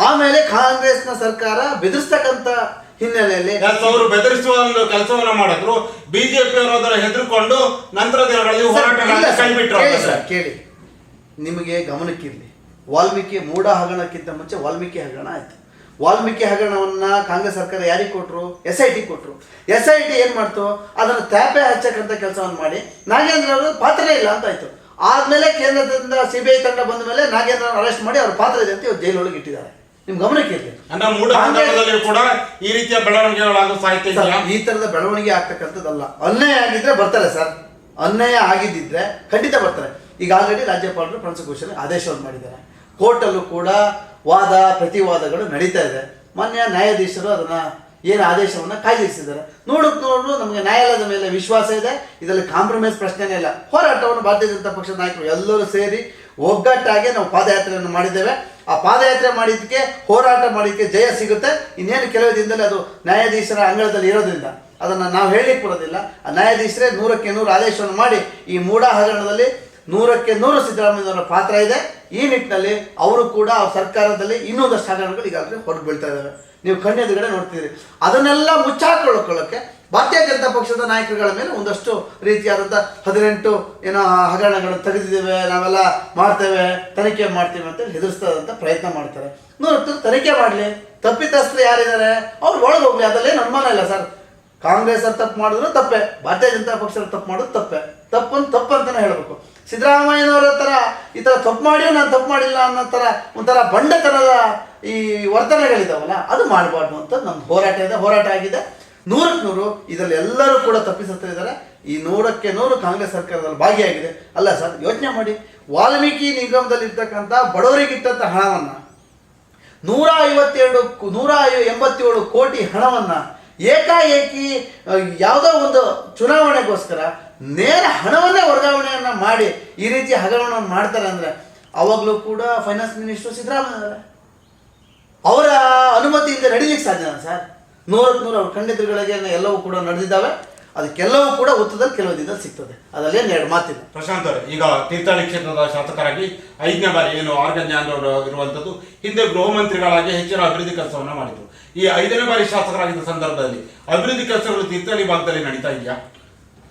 ಆಮೇಲೆ ಕಾಂಗ್ರೆಸ್ನ ಸರ್ಕಾರ ಬೆದರಿಸ್ತಕ್ಕಂಥ ಹಿನ್ನೆಲೆಯಲ್ಲಿ ಅವರು ಬೆದರಿಸುವ ಒಂದು ಕೆಲಸವನ್ನ ಮಾಡಿದ್ರು. ಬಿಜೆಪಿ ಅವರ ಹೆದರ್ಕೊಂಡು ನಂತರ ದಿನಗಳಲ್ಲಿ ಕೈಬಿಟ್ರು ಕೇಳಿ. ನಿಮಗೆ ಗಮನಕ್ಕಿರಲಿ. ವಾಲ್ಮೀಕಿ ಮೂಢ ಹಗರಣಕ್ಕಿಂತ ಮುಂಚೆ ವಾಲ್ಮೀಕಿ ಹಗರಣ ಆಯ್ತು. ವಾಲ್ಮೀಕಿ ಹಗರಣವನ್ನ ಕಾಂಗ್ರೆಸ್ ಸರ್ಕಾರ ಯಾರಿಗೆ ಕೊಟ್ರು? ಎಸ್ ಐ ಟಿ ಕೊಟ್ರು. ಎಸ್ ಐ ಟಿ ಏನ್ ಮಾಡ್ತು? ಅದನ್ನು ತ್ಯಾಪೆ ಹಚ್ಚಕ್ಕಂಥ ಕೆಲಸವನ್ನು ಮಾಡಿ. ನಾಗೇಂದ್ರ ಅವರು ಪಾತ್ರ ಇಲ್ಲ ಅಂತ ಆಯ್ತು. ಆದ್ಮೇಲೆ ಕೇಂದ್ರದಿಂದ ಸಿ ಬಿ ಐ ತಂಡ ಬಂದ ಮೇಲೆ ನಾಗೇಂದ್ರ ಅರೆಸ್ಟ್ ಮಾಡಿ ಅವ್ರ ಪಾತ್ರ ಇದೆ ಅಂತ ಇವ್ರು ಜೈಲೊಳಗೆ ಇಟ್ಟಿದ್ದಾರೆ. ನಿಮ್ ಗಮನಕ್ಕೆ ಇರಲಿ. ಕೂಡ ಈ ರೀತಿಯ ಬೆಳವಣಿಗೆ ಈ ತರದ ಬೆಳವಣಿಗೆ ಆಗ್ತಕ್ಕಂಥದ್ದಲ್ಲ. ಅನ್ಯಾಯ ಆಗಿದ್ರೆ ಬರ್ತಾರೆ ಸರ್. ಅನ್ಯಾಯ ಆಗಿದ್ದಿದ್ರೆ ಖಂಡಿತ ಬರ್ತಾರೆ ಈಗ ಆಲ್ರೆಡಿ ರಾಜ್ಯಪಾಲರು ಪ್ರಾಸಿಕ್ಯೂಷನ್ ಆದೇಶವನ್ನು ಮಾಡಿದ್ದಾರೆ. ಕೋರ್ಟಲ್ಲೂ ಕೂಡ ವಾದ, ಪ್ರತಿವಾದಗಳು ನಡೀತಾ ಇದೆ. ಮಾನ್ಯ ನ್ಯಾಯಾಧೀಶರು ಅದನ್ನ ಏನು ಆದೇಶವನ್ನು ಕಾಯ್ದಿರಿಸಿದ್ದಾರೆ. ನೋಡಕ್ ನೋಡು ನಮಗೆ ನ್ಯಾಯಾಲಯದ ಮೇಲೆ ವಿಶ್ವಾಸ ಇದೆ. ಇದರಲ್ಲಿ ಕಾಂಪ್ರಮೈಸ್ ಪ್ರಶ್ನೆನೇ ಇಲ್ಲ. ಹೋರಾಟವನ್ನು ಭಾರತೀಯ ಜನತಾ ಪಕ್ಷದ ನಾಯಕರು ಎಲ್ಲರೂ ಸೇರಿ ಒಗ್ಗಟ್ಟಾಗಿ ನಾವು ಪಾದಯಾತ್ರೆಯನ್ನು ಮಾಡಿದ್ದೇವೆ. ಆ ಪಾದಯಾತ್ರೆ ಮಾಡಿದ್ದಕ್ಕೆ, ಹೋರಾಟ ಮಾಡಿದ್ದಕ್ಕೆ ಜಯ ಸಿಗುತ್ತೆ. ಇನ್ನೇನು ಕೆಲವು ದಿನದಲ್ಲಿ ಅದು ನ್ಯಾಯಾಧೀಶರ ಅಂಗಳದಲ್ಲಿ ಇರೋದ್ರಿಂದ ಅದನ್ನು ನಾವು ಹೇಳಿ ಕೊಡೋದಿಲ್ಲ ಆ ನ್ಯಾಯಾಧೀಶರೇ ನೂರಕ್ಕೆ ನೂರು ಆದೇಶವನ್ನು ಮಾಡಿ ಈ ಮೂಢ ಹಗರಣದಲ್ಲಿ ನೂರಕ್ಕೆ ನೂರು ಸಿದ್ದರಾಮಯ್ಯನವರ ಪಾತ್ರ ಇದೆ. ಈ ನಿಟ್ಟಿನಲ್ಲಿ ಅವರು ಕೂಡ ಸರ್ಕಾರದಲ್ಲಿ ಇನ್ನೊಂದಷ್ಟು ಹಗರಣಗಳು ಈಗಾಗಲೇ ಹೊರಗೆ ಬೀಳ್ತಾ ಇದ್ದಾವೆ. ನೀವು ಕಣ್ಣೆದುರುಗಡೆ ನೋಡ್ತೀರಿ ಅದನ್ನೆಲ್ಲ ಮುಚ್ಚಾಕೊಳ್ಳೋಕೊಳ್ಳೋಕೆ ಭಾರತೀಯ ಜನತಾ ಪಕ್ಷದ ನಾಯಕರುಗಳ ಮೇಲೆ ಒಂದಷ್ಟು ರೀತಿಯಾದಂಥ ಹದಿನೆಂಟು ಏನೋ ಹಗರಣಗಳನ್ನು ತೆಗೆದಿದ್ದೇವೆ, ನಾವೆಲ್ಲ ಮಾಡ್ತೇವೆ, ತನಿಖೆ ಮಾಡ್ತೀವಿ ಅಂತೇಳಿ ಹೆದರ್ಸ್ತದಂತ ಪ್ರಯತ್ನ ಮಾಡ್ತಾರೆ. ನೋಡ್ತು ತನಿಖೆ ಮಾಡಲಿ. ತಪ್ಪಿತಸ್ಥರು ಯಾರಿದ್ದಾರೆ? ಅವ್ರು ಒಳಗೆ ಹೋಗ್ಲಿ. ಅದಲ್ಲೇ ಅನುಮಾನ ಇಲ್ಲ ಸರ್. ಕಾಂಗ್ರೆಸ್ ತಪ್ಪು ಮಾಡಿದ್ರು ತಪ್ಪೆ. ಭಾರತೀಯ ಜನತಾ ಪಕ್ಷದ ತಪ್ಪು ಮಾಡೋದು ತಪ್ಪೆ. ತಪ್ಪನ್ನು ತಪ್ಪು ಅಂತಲೇ ಹೇಳಬೇಕು. ಸಿದ್ದರಾಮಯ್ಯನವರ ಥರ ಈ ಥರ ತಪ್ಪು ಮಾಡಿಯೋ ನಾನು ತಪ್ಪು ಮಾಡಿಲ್ಲ ಅನ್ನೋ ಥರ ಒಂಥರ ಬಂಡತನದ ಈ ವರ್ತನೆಗಳಿದಾವಲ್ಲ, ಅದು ಮಾಡಬಾರ್ದು ಅಂತ ನಮ್ಮ ಹೋರಾಟ ಇದೆ, ಹೋರಾಟ ಆಗಿದೆ. ನೂರಕ್ಕೆ ನೂರು, ಇದರಲ್ಲಿ ಎಲ್ಲರೂ ಕೂಡ ತಪ್ಪಿಸುತ್ತಾ ಇದ್ದಾರೆ. ಈ ನೂರಕ್ಕೆ ನೂರು ಕಾಂಗ್ರೆಸ್ ಸರ್ಕಾರದಲ್ಲಿ ಭಾಗಿಯಾಗಿದೆ. ಅಲ್ಲ ಸರ್, ಯೋಚನೆ ಮಾಡಿ. ವಾಲ್ಮೀಕಿ ನಿಗಮದಲ್ಲಿರ್ತಕ್ಕಂಥ ಬಡವರಿಗಿಟ್ಟಂಥ ಹಣವನ್ನು ನೂರ ಐವತ್ತೆರಡು ನೂರ ಎಂಬತ್ತೇಳು ಕೋಟಿ ಹಣವನ್ನು ಏಕಾಏಕಿ ಯಾವುದೋ ಒಂದು ಚುನಾವಣೆಗೋಸ್ಕರ ನೇರ ಹಣವನ್ನೇ ವರ್ಗಾವಣೆಯನ್ನ ಮಾಡಿ ಈ ರೀತಿ ಹಗರಣವನ್ನು ಮಾಡ್ತಾರೆ ಅಂದ್ರೆ ಅವಾಗಲೂ ಕೂಡ ಫೈನಾನ್ಸ್ ಮಿನಿಸ್ಟರ್ ಸಿದ್ದರಾಮಯ್ಯ ಅವರ. ಅವರ ಅನುಮತಿಯಿಂದ ನಡೀಲಿಕ್ಕೆ ಸಾಧ್ಯ ಸರ್. ನೂರಕ್ಕೆ ನೂರು ಅವ್ರ ಖಂಡಿತಗಳಿಗೆ ಎಲ್ಲವೂ ಕೂಡ ನಡೆದಿದ್ದಾವೆ. ಅದಕ್ಕೆಲ್ಲವೂ ಕೂಡ ಉತ್ತರದಲ್ಲಿ ಕೆಲವು ದಿನ ಸಿಗ್ತದೆ. ಅದರಲ್ಲಿ ಎರಡು ಮಾತಿದೆ ಪ್ರಶಾಂತ್ ಅವರೇ ಈಗ ತೀರ್ಥಹಳ್ಳಿ ಕ್ಷೇತ್ರದ ಶಾಸಕರಾಗಿ ಐದನೇ ಬಾರಿ ಏನು ಆರ್ಗ ಜ್ಞಾನವರು ಇರುವಂತದ್ದು ಹಿಂದೆ ಗೃಹ ಮಂತ್ರಿಗಳಾಗಿ ಹೆಚ್ಚಿನ ಅಭಿವೃದ್ಧಿ ಕೆಲಸವನ್ನು ಮಾಡಿದ್ರು. ಈ ಐದನೇ ಬಾರಿ ಶಾಸಕರಾಗಿದ್ದ ಸಂದರ್ಭದಲ್ಲಿ ಅಭಿವೃದ್ಧಿ ಕೆಲಸಗಳು ತೀರ್ಥಹಳ್ಳಿ ಭಾಗದಲ್ಲಿ ನಡೀತಾ ಇದೆಯಾ?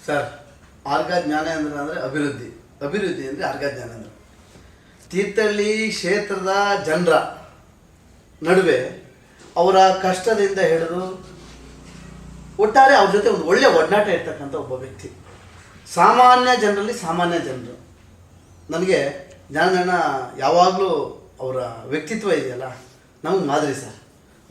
ಸರ್ ಆರ್ಗ ಜ್ಞಾನೇಂದ್ರ ಅಂದರೆ ಅಭಿವೃದ್ಧಿ. ಅಭಿವೃದ್ಧಿ ಅಂದರೆ ಆರ್ಗ ಜ್ಞಾನೇಂದ್ರ ತೀರ್ಥಹಳ್ಳಿ ಕ್ಷೇತ್ರದ ಜನರ ನಡುವೆ ಅವರ ಕಷ್ಟದಿಂದ ಹಿಡಿದು ಒಟ್ಟಾರೆ ಅವ್ರ ಜೊತೆ ಒಂದು ಒಳ್ಳೆಯ ಒಡನಾಟ ಇರ್ತಕ್ಕಂಥ ಒಬ್ಬ ವ್ಯಕ್ತಿ. ಸಾಮಾನ್ಯ ಜನರಲ್ಲಿ ಸಾಮಾನ್ಯ ಜನರು. ನನಗೆ ಜ್ಞಾನಣ್ಣ ಯಾವಾಗಲೂ ಅವರ ವ್ಯಕ್ತಿತ್ವ ಇದೆಯಲ್ಲ? ನಮಗೆ ಮಾದರಿ ಸರ್.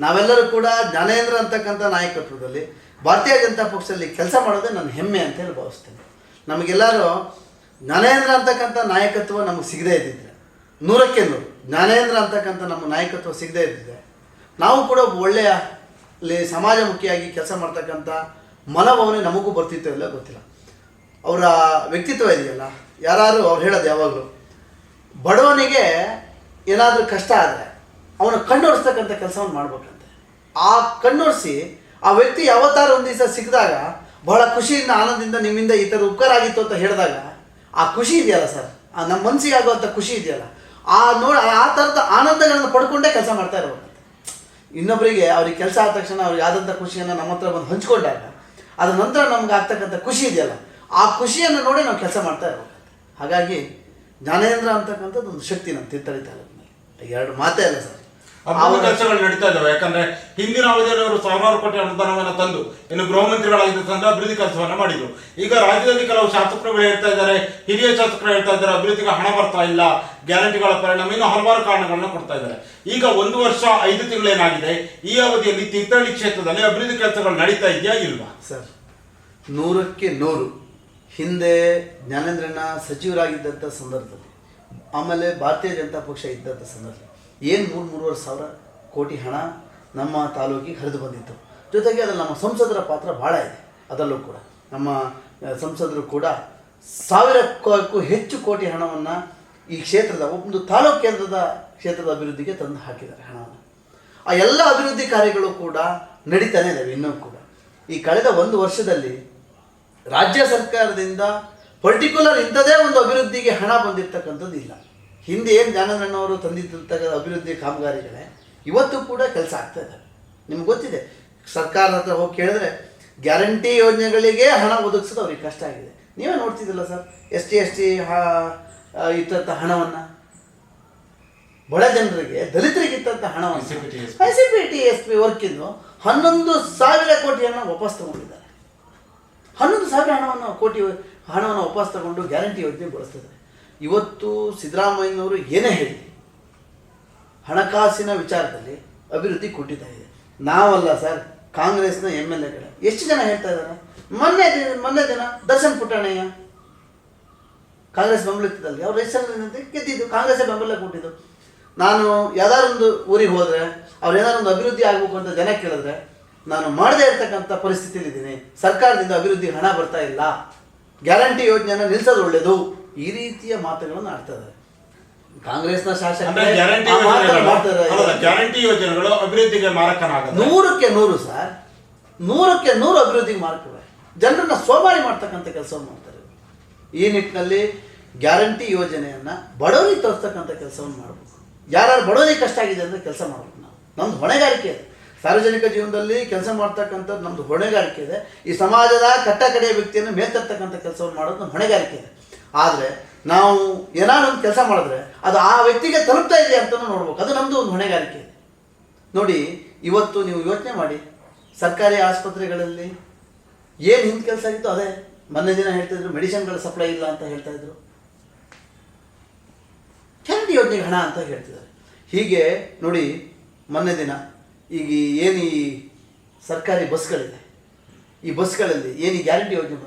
ನಾವೆಲ್ಲರೂ ಕೂಡ ಜ್ಞಾನೇಂದ್ರ ಅಂತಕ್ಕಂಥ ನಾಯಕತ್ವದಲ್ಲಿ ಭಾರತೀಯ ಜನತಾ ಪಕ್ಷದಲ್ಲಿ ಕೆಲಸ ಮಾಡೋದೇ ನನ್ನ ಹೆಮ್ಮೆ ಅಂತ ಹೇಳಿ ಭಾವಿಸ್ತೇನೆ. ನಮಗೆಲ್ಲರೂ ಜ್ಞಾನೇಂದ್ರ ಅಂತಕ್ಕಂಥ ನಾಯಕತ್ವ ನಮಗೆ ಸಿಗದೇ ಇದ್ದಿದ್ರೆ. ನೂರಕ್ಕೆ ನೂರು. ಜ್ಞಾನೇಂದ್ರ ಅಂತಕ್ಕಂಥ ನಮ್ಮ ನಾಯಕತ್ವ ಸಿಗದೇ ಇದ್ದಿದ್ರೆ. ನಾವು ಕೂಡ ಒಳ್ಳೆಯ ಇಲ್ಲಿ ಸಮಾಜಮುಖಿಯಾಗಿ ಕೆಲಸ ಮಾಡ್ತಕ್ಕಂಥ ಮನೋಭಾವನೆ ನಮಗೂ ಬರ್ತಿತ್ತು ಇಲ್ಲ ಗೊತ್ತಿಲ್ಲ. ಅವರ ವ್ಯಕ್ತಿತ್ವ ಇದೆಯಲ್ಲ ಯಾರು ಅವ್ರು ಹೇಳೋದು ಯಾವಾಗಲೂ, ಬಡವನಿಗೆ ಏನಾದರೂ ಕಷ್ಟ ಆದರೆ ಅವನ ಕಣ್ಣೊರೆಸ್ತಕ್ಕಂಥ ಕೆಲಸವನ್ನು ಮಾಡ್ಬೇಕಂತೆ. ಆ ಕಣ್ಣೊರೆಸಿ ಆ ವ್ಯಕ್ತಿ ಯಾವತ್ತಾರು ಒಂದು ದಿವಸ ಸಿಕ್ಕಿದಾಗ ಬಹಳ ಖುಷಿಯಿಂದ, ಆನಂದದಿಂದ ನಿಮ್ಮಿಂದ ಈ ಥರ ಉಪಕಾರ ಆಗಿತ್ತು ಅಂತ ಹೇಳಿದಾಗ, ಆ ಖುಷಿ ಇದೆಯಲ್ಲ ಸರ್? ಆ ನಮ್ಮ ಮನಸ್ಸಿಗೆ ಆಗುವಂಥ ಖುಷಿ ಇದೆಯಲ್ಲ? ಆ ನೋಡಿ, ಆ ಥರದ ಆನಂದಗಳನ್ನು ಪಡ್ಕೊಂಡೇ ಕೆಲಸ ಮಾಡ್ತಾ ಇರೋರು. ಇನ್ನೊಬ್ಬರಿಗೆ ಅವ್ರಿಗೆ ಕೆಲಸ ಆದ ತಕ್ಷಣ ಅವ್ರಿಗೆ ಆದಂಥ ಖುಷಿಯನ್ನು ನಮ್ಮ ಹತ್ರ ಬಂದು ಹಂಚ್ಕೊಂಡಾಗ ಅದ ನಂತರ ನಮ್ಗೆ ಆಗ್ತಕ್ಕಂಥ ಖುಷಿ ಇದೆಯಲ್ಲ, ಆ ಖುಷಿಯನ್ನು ನೋಡಿ ನಾವು ಕೆಲಸ ಮಾಡ್ತಾ ಇರ್ಬೇಕಂತೆ ಹಾಗಾಗಿ ಜ್ಞಾನೇಂದ್ರ ಅಂತಕ್ಕಂಥದ್ದು ಒಂದು ಶಕ್ತಿ ನಮ್ಮ ತೀರ್ಥಹಳ್ಳಿ ತಾಲೂಕಿನಲ್ಲಿ. ಎರಡು ಮಾತೇ ಅಲ್ಲ ಸರ್. ಅಭಿವೃದ್ಧಿ ಕೆಲಸಗಳು ನಡೀತಾ ಇದ್ದಾವೆ ಯಾಕಂದ್ರೆ ಹಿಂದಿನ ಅವಧಿಯಲ್ಲಿ ಅವರು ಸಾವಿರಾರು ಕೋಟಿ ಅನುದಾನವನ್ನು ತಂದು ಇನ್ನು ಗೃಹ ಮಂತ್ರಿಗಳಾಗಿದ್ದ ತಂದು ಅಭಿವೃದ್ಧಿ ಕೆಲಸವನ್ನು ಮಾಡಿದ್ರು. ಈಗ ರಾಜ್ಯದಲ್ಲಿ ಕೆಲವು ಶಾಸಕರುಗಳು ಹೇಳ್ತಾ ಇದ್ದಾರೆ ಹಿರಿಯ ಶಾಸಕರು ಹೇಳ್ತಾ ಇದ್ದಾರೆ ಅಭಿವೃದ್ಧಿಗೆ ಹಣ ಬರ್ತಾ ಇಲ್ಲ ಗ್ಯಾರಂಟಿಗಳ ಪರಿಣಾಮ ಇನ್ನು ಹಲವಾರು ಕಾರಣಗಳನ್ನು ಕೊಡ್ತಾ ಇದ್ದಾರೆ. ಈಗ ಒಂದು ವರ್ಷ ಐದು ತಿಂಗಳೇನಾಗಿದೆ ಈ ಅವಧಿಯಲ್ಲಿ ತೀರ್ಥಹಳ್ಳಿ ಕ್ಷೇತ್ರದಲ್ಲಿ ಅಭಿವೃದ್ಧಿ ಕೆಲಸಗಳು ನಡೀತಾ ಇದೆಯಾ ಇಲ್ವಾ? ಸರ್ ನೂರಕ್ಕೆ ನೂರು. ಹಿಂದೆ ಜ್ಞಾನೇಂದ್ರನ ಸಚಿವರಾಗಿದ್ದಂಥ ಸಂದರ್ಭದಲ್ಲಿ ಆಮೇಲೆ ಭಾರತೀಯ ಜನತಾ ಪಕ್ಷ ಇದ್ದಂಥ ಸಂದರ್ಭದಲ್ಲಿ. ಏನು ಮೂರು ಮೂರುವರೆ ಸಾವಿರ ಕೋಟಿ ಹಣ ನಮ್ಮ ತಾಲೂಕಿಗೆ ಹರಿದು ಬಂದಿತ್ತು. ಜೊತೆಗೆ ಅದರಲ್ಲಿ ನಮ್ಮ ಸಂಸದರ ಪಾತ್ರ ಭಾಳ ಇದೆ. ಅದರಲ್ಲೂ ಕೂಡ ನಮ್ಮ ಸಂಸದರು ಕೂಡ ಸಾವಿರಕ್ಕೂ ಹೆಚ್ಚು ಕೋಟಿ ಹಣವನ್ನು ಈ ಕ್ಷೇತ್ರದ ಒಂದು ತಾಲೂಕು ಕೇಂದ್ರದ ಕ್ಷೇತ್ರದ ಅಭಿವೃದ್ಧಿಗೆ ತಂದು ಹಾಕಿದ್ದಾರೆ ಹಣವನ್ನು. ಆ ಎಲ್ಲ ಅಭಿವೃದ್ಧಿ ಕಾರ್ಯಗಳು ಕೂಡ ನಡೀತಾನೆ ಇದ್ದಾವೆ ಇನ್ನೂ ಕೂಡ. ಈ ಕಳೆದ ಒಂದು ವರ್ಷದಲ್ಲಿ ರಾಜ್ಯ ಸರ್ಕಾರದಿಂದ ಪರ್ಟಿಕ್ಯುಲರ್ ಇಂಥದೇ ಒಂದು ಅಭಿವೃದ್ಧಿಗೆ ಹಣ ಬಂದಿರತಕ್ಕಂಥದ್ದು ಇಲ್ಲ. ಹಿಂದೆ ಏನು ಜ್ಞಾನಣ್ಣನವರು ತಂದಿದ್ದಂಥ ಅಭಿವೃದ್ಧಿ ಕಾಮಗಾರಿಗಳೇ ಇವತ್ತು ಕೂಡ ಕೆಲಸ ಆಗ್ತಾ ಇದ್ದಾವೆ ನಿಮ್ಗೆ ಗೊತ್ತಿದೆ ಸರ್ಕಾರದ ಹತ್ರ ಹೋಗಿ ಕೇಳಿದ್ರೆ ಗ್ಯಾರಂಟಿ ಯೋಜನೆಗಳಿಗೆ ಹಣ ಒದಗಿಸೋದು ಅವ್ರಿಗೆ ಕಷ್ಟ ಆಗಿದೆ. ನೀವೇ ನೋಡ್ತಿದ್ದಿಲ್ಲ sir S T S T ಇಟ್ಟಂಥ ಹಣವನ್ನು. ಬಡ ಜನರಿಗೆ ದಲಿತರಿಗೆ ಇಟ್ಟಂಥ ಹಣವನ್ನು. I C P T S P ವರ್ಕಿಂದು ಹನ್ನೊಂದು ಸಾವಿರ ಕೋಟಿ ಹಣ ವಾಪಸ್ ತಗೊಂಡಿದ್ದಾರೆ. ಹನ್ನೊಂದು ಸಾವಿರ ಹಣವನ್ನು ಕೋಟಿ ಹಣವನ್ನು ವಾಪಸ್ ತಗೊಂಡು ಗ್ಯಾರಂಟಿ ಯೋಜನೆ ಬಳಸ್ತಿದ್ದಾರೆ. ಇವತ್ತು ಸಿದ್ದರಾಮಯ್ಯನವರು ಏನೇ ಹೇಳಿ, ಹಣಕಾಸಿನ ವಿಚಾರದಲ್ಲಿ ಅಭಿವೃದ್ಧಿ ಕೊಟ್ಟಿದ್ದಾ ಇದೆ ನಾವಲ್ಲ ಸರ್, ಕಾಂಗ್ರೆಸ್ನ ಎಂ ಎಲ್ ಎಗಳ. ಎಷ್ಟು ಜನ ಹೇಳ್ತಾ ಇದ್ದಾರೆ? ಮೊನ್ನೆ ಮೊನ್ನೆ ದಿನ ದರ್ಶನ್ ಪುಟ್ಟಣಯ್ಯ ಕಾಂಗ್ರೆಸ್ ಬೆಂಬಲಿತದಲ್ಲಿ. ಅವ್ರ ಹೆಸರಿನಂತೆ ಗೆದ್ದಿದ್ದು ಕಾಂಗ್ರೆಸ್ ಬೆಂಬಲ ಕೊಟ್ಟಿದ್ದು. ನಾನು ಯಾವ್ದಾರೊಂದು ಊರಿಗೆ ಹೋದರೆ, ಅವ್ರು ಏನಾದ್ರು ಒಂದು ಅಭಿವೃದ್ಧಿ ಆಗಬೇಕು ಅಂತ ಜನ ಕೇಳಿದ್ರೆ, ನಾನು ಮಾಡದೇ ಇರತಕ್ಕಂಥ ಪರಿಸ್ಥಿತಿಯಲ್ಲಿ ಇದ್ದೀನಿ ಸರ್ಕಾರದಿಂದ ಅಭಿವೃದ್ಧಿ ಹಣ ಬರ್ತಾ ಇಲ್ಲ. ಗ್ಯಾರಂಟಿ ಯೋಜನೆಯನ್ನು ನಿಲ್ಲಿಸೋದು ಒಳ್ಳೆಯದು ಈ ರೀತಿಯ ಮಾತುಗಳನ್ನು ಆಡ್ತಾರೆ ಕಾಂಗ್ರೆಸ್ನ ಶಾಸಕ ಗ್ಯಾರಂಟಿ ಯೋಜನೆಗಳು ಅಭಿವೃದ್ಧಿಗೆ ನೂರಕ್ಕೆ ನೂರು ಸರ್. ನೂರಕ್ಕೆ ನೂರು ಅಭಿವೃದ್ಧಿಗೆ ಮಾರ್ಕವೆ. ಜನರನ್ನ ಸೋಮಾರಿ ಮಾಡ್ತಕ್ಕಂಥ ಕೆಲಸವನ್ನು ಮಾಡ್ತಾರೆ. ಈ ನಿಟ್ಟಿನಲ್ಲಿ ಗ್ಯಾರಂಟಿ ಯೋಜನೆಯನ್ನ ಬಡವರಿಗೆ ತೋರಿಸ್ತಕ್ಕಂಥ ಕೆಲಸವನ್ನು ಮಾಡಬೇಕು. ಯಾರು ಬಡವರಿಗೆ ಕಷ್ಟ ಆಗಿದೆ ಅಂದ್ರೆ ಕೆಲಸ ಮಾಡಬೇಕು ನಾವು. ನಮ್ದು ಹೊಣೆಗಾರಿಕೆ ಇದೆ. ಸಾರ್ವಜನಿಕ ಜೀವನದಲ್ಲಿ ಕೆಲಸ ಮಾಡ್ತಕ್ಕಂಥದ್ದು ನಮ್ದು ಹೊಣೆಗಾರಿಕೆ ಇದೆ. ಈ ಸಮಾಜದ ಕಟ್ಟ ಕಡೆಯ ವ್ಯಕ್ತಿಯನ್ನು ಮೇಲ್ತರ್ತಕ್ಕಂಥ ಕೆಲಸವನ್ನು ಮಾಡೋದು ನಮ್ಮ ಹೊಣೆಗಾರಿಕೆ ಇದೆ. ಆದರೆ ನಾವು ಏನಾದ್ರು ಒಂದು ಕೆಲಸ ಮಾಡಿದ್ರೆ ಅದು ಆ ವ್ಯಕ್ತಿಗೆ ತಲುಪ್ತಾ ಇದೆ ಅಂತಲೂ ನೋಡ್ಬೇಕು. ಅದು ನಮ್ಮದು ಒಂದು ಹೊಣೆಗಾರಿಕೆ. ನೋಡಿ, ಇವತ್ತು ನೀವು ಯೋಚನೆ ಮಾಡಿ, ಸರ್ಕಾರಿ ಆಸ್ಪತ್ರೆಗಳಲ್ಲಿ ಏನು ಹಿಂದೆ ಕೆಲಸ ಇತ್ತು ಅದೇ. ಮೊನ್ನೆ ದಿನ ಹೇಳ್ತಾಯಿದ್ರು ಮೆಡಿಸಿನ್ಗಳ ಸಪ್ಲೈ ಇಲ್ಲ ಅಂತ ಹೇಳ್ತಾ ಇದ್ರು. ಗ್ಯಾರಂಟಿ ಯೋಜನೆಗೆ ಹಣ ಅಂತ ಹೇಳ್ತಿದ್ದಾರೆ. ಹೀಗೆ ನೋಡಿ, ಮೊನ್ನೆ ದಿನ ಈಗ ಏನು ಈ ಸರ್ಕಾರಿ ಬಸ್ಗಳಿದೆ. ಈ ಬಸ್ಗಳಲ್ಲಿ ಏನು ಗ್ಯಾರಂಟಿ ಯೋಜನೆ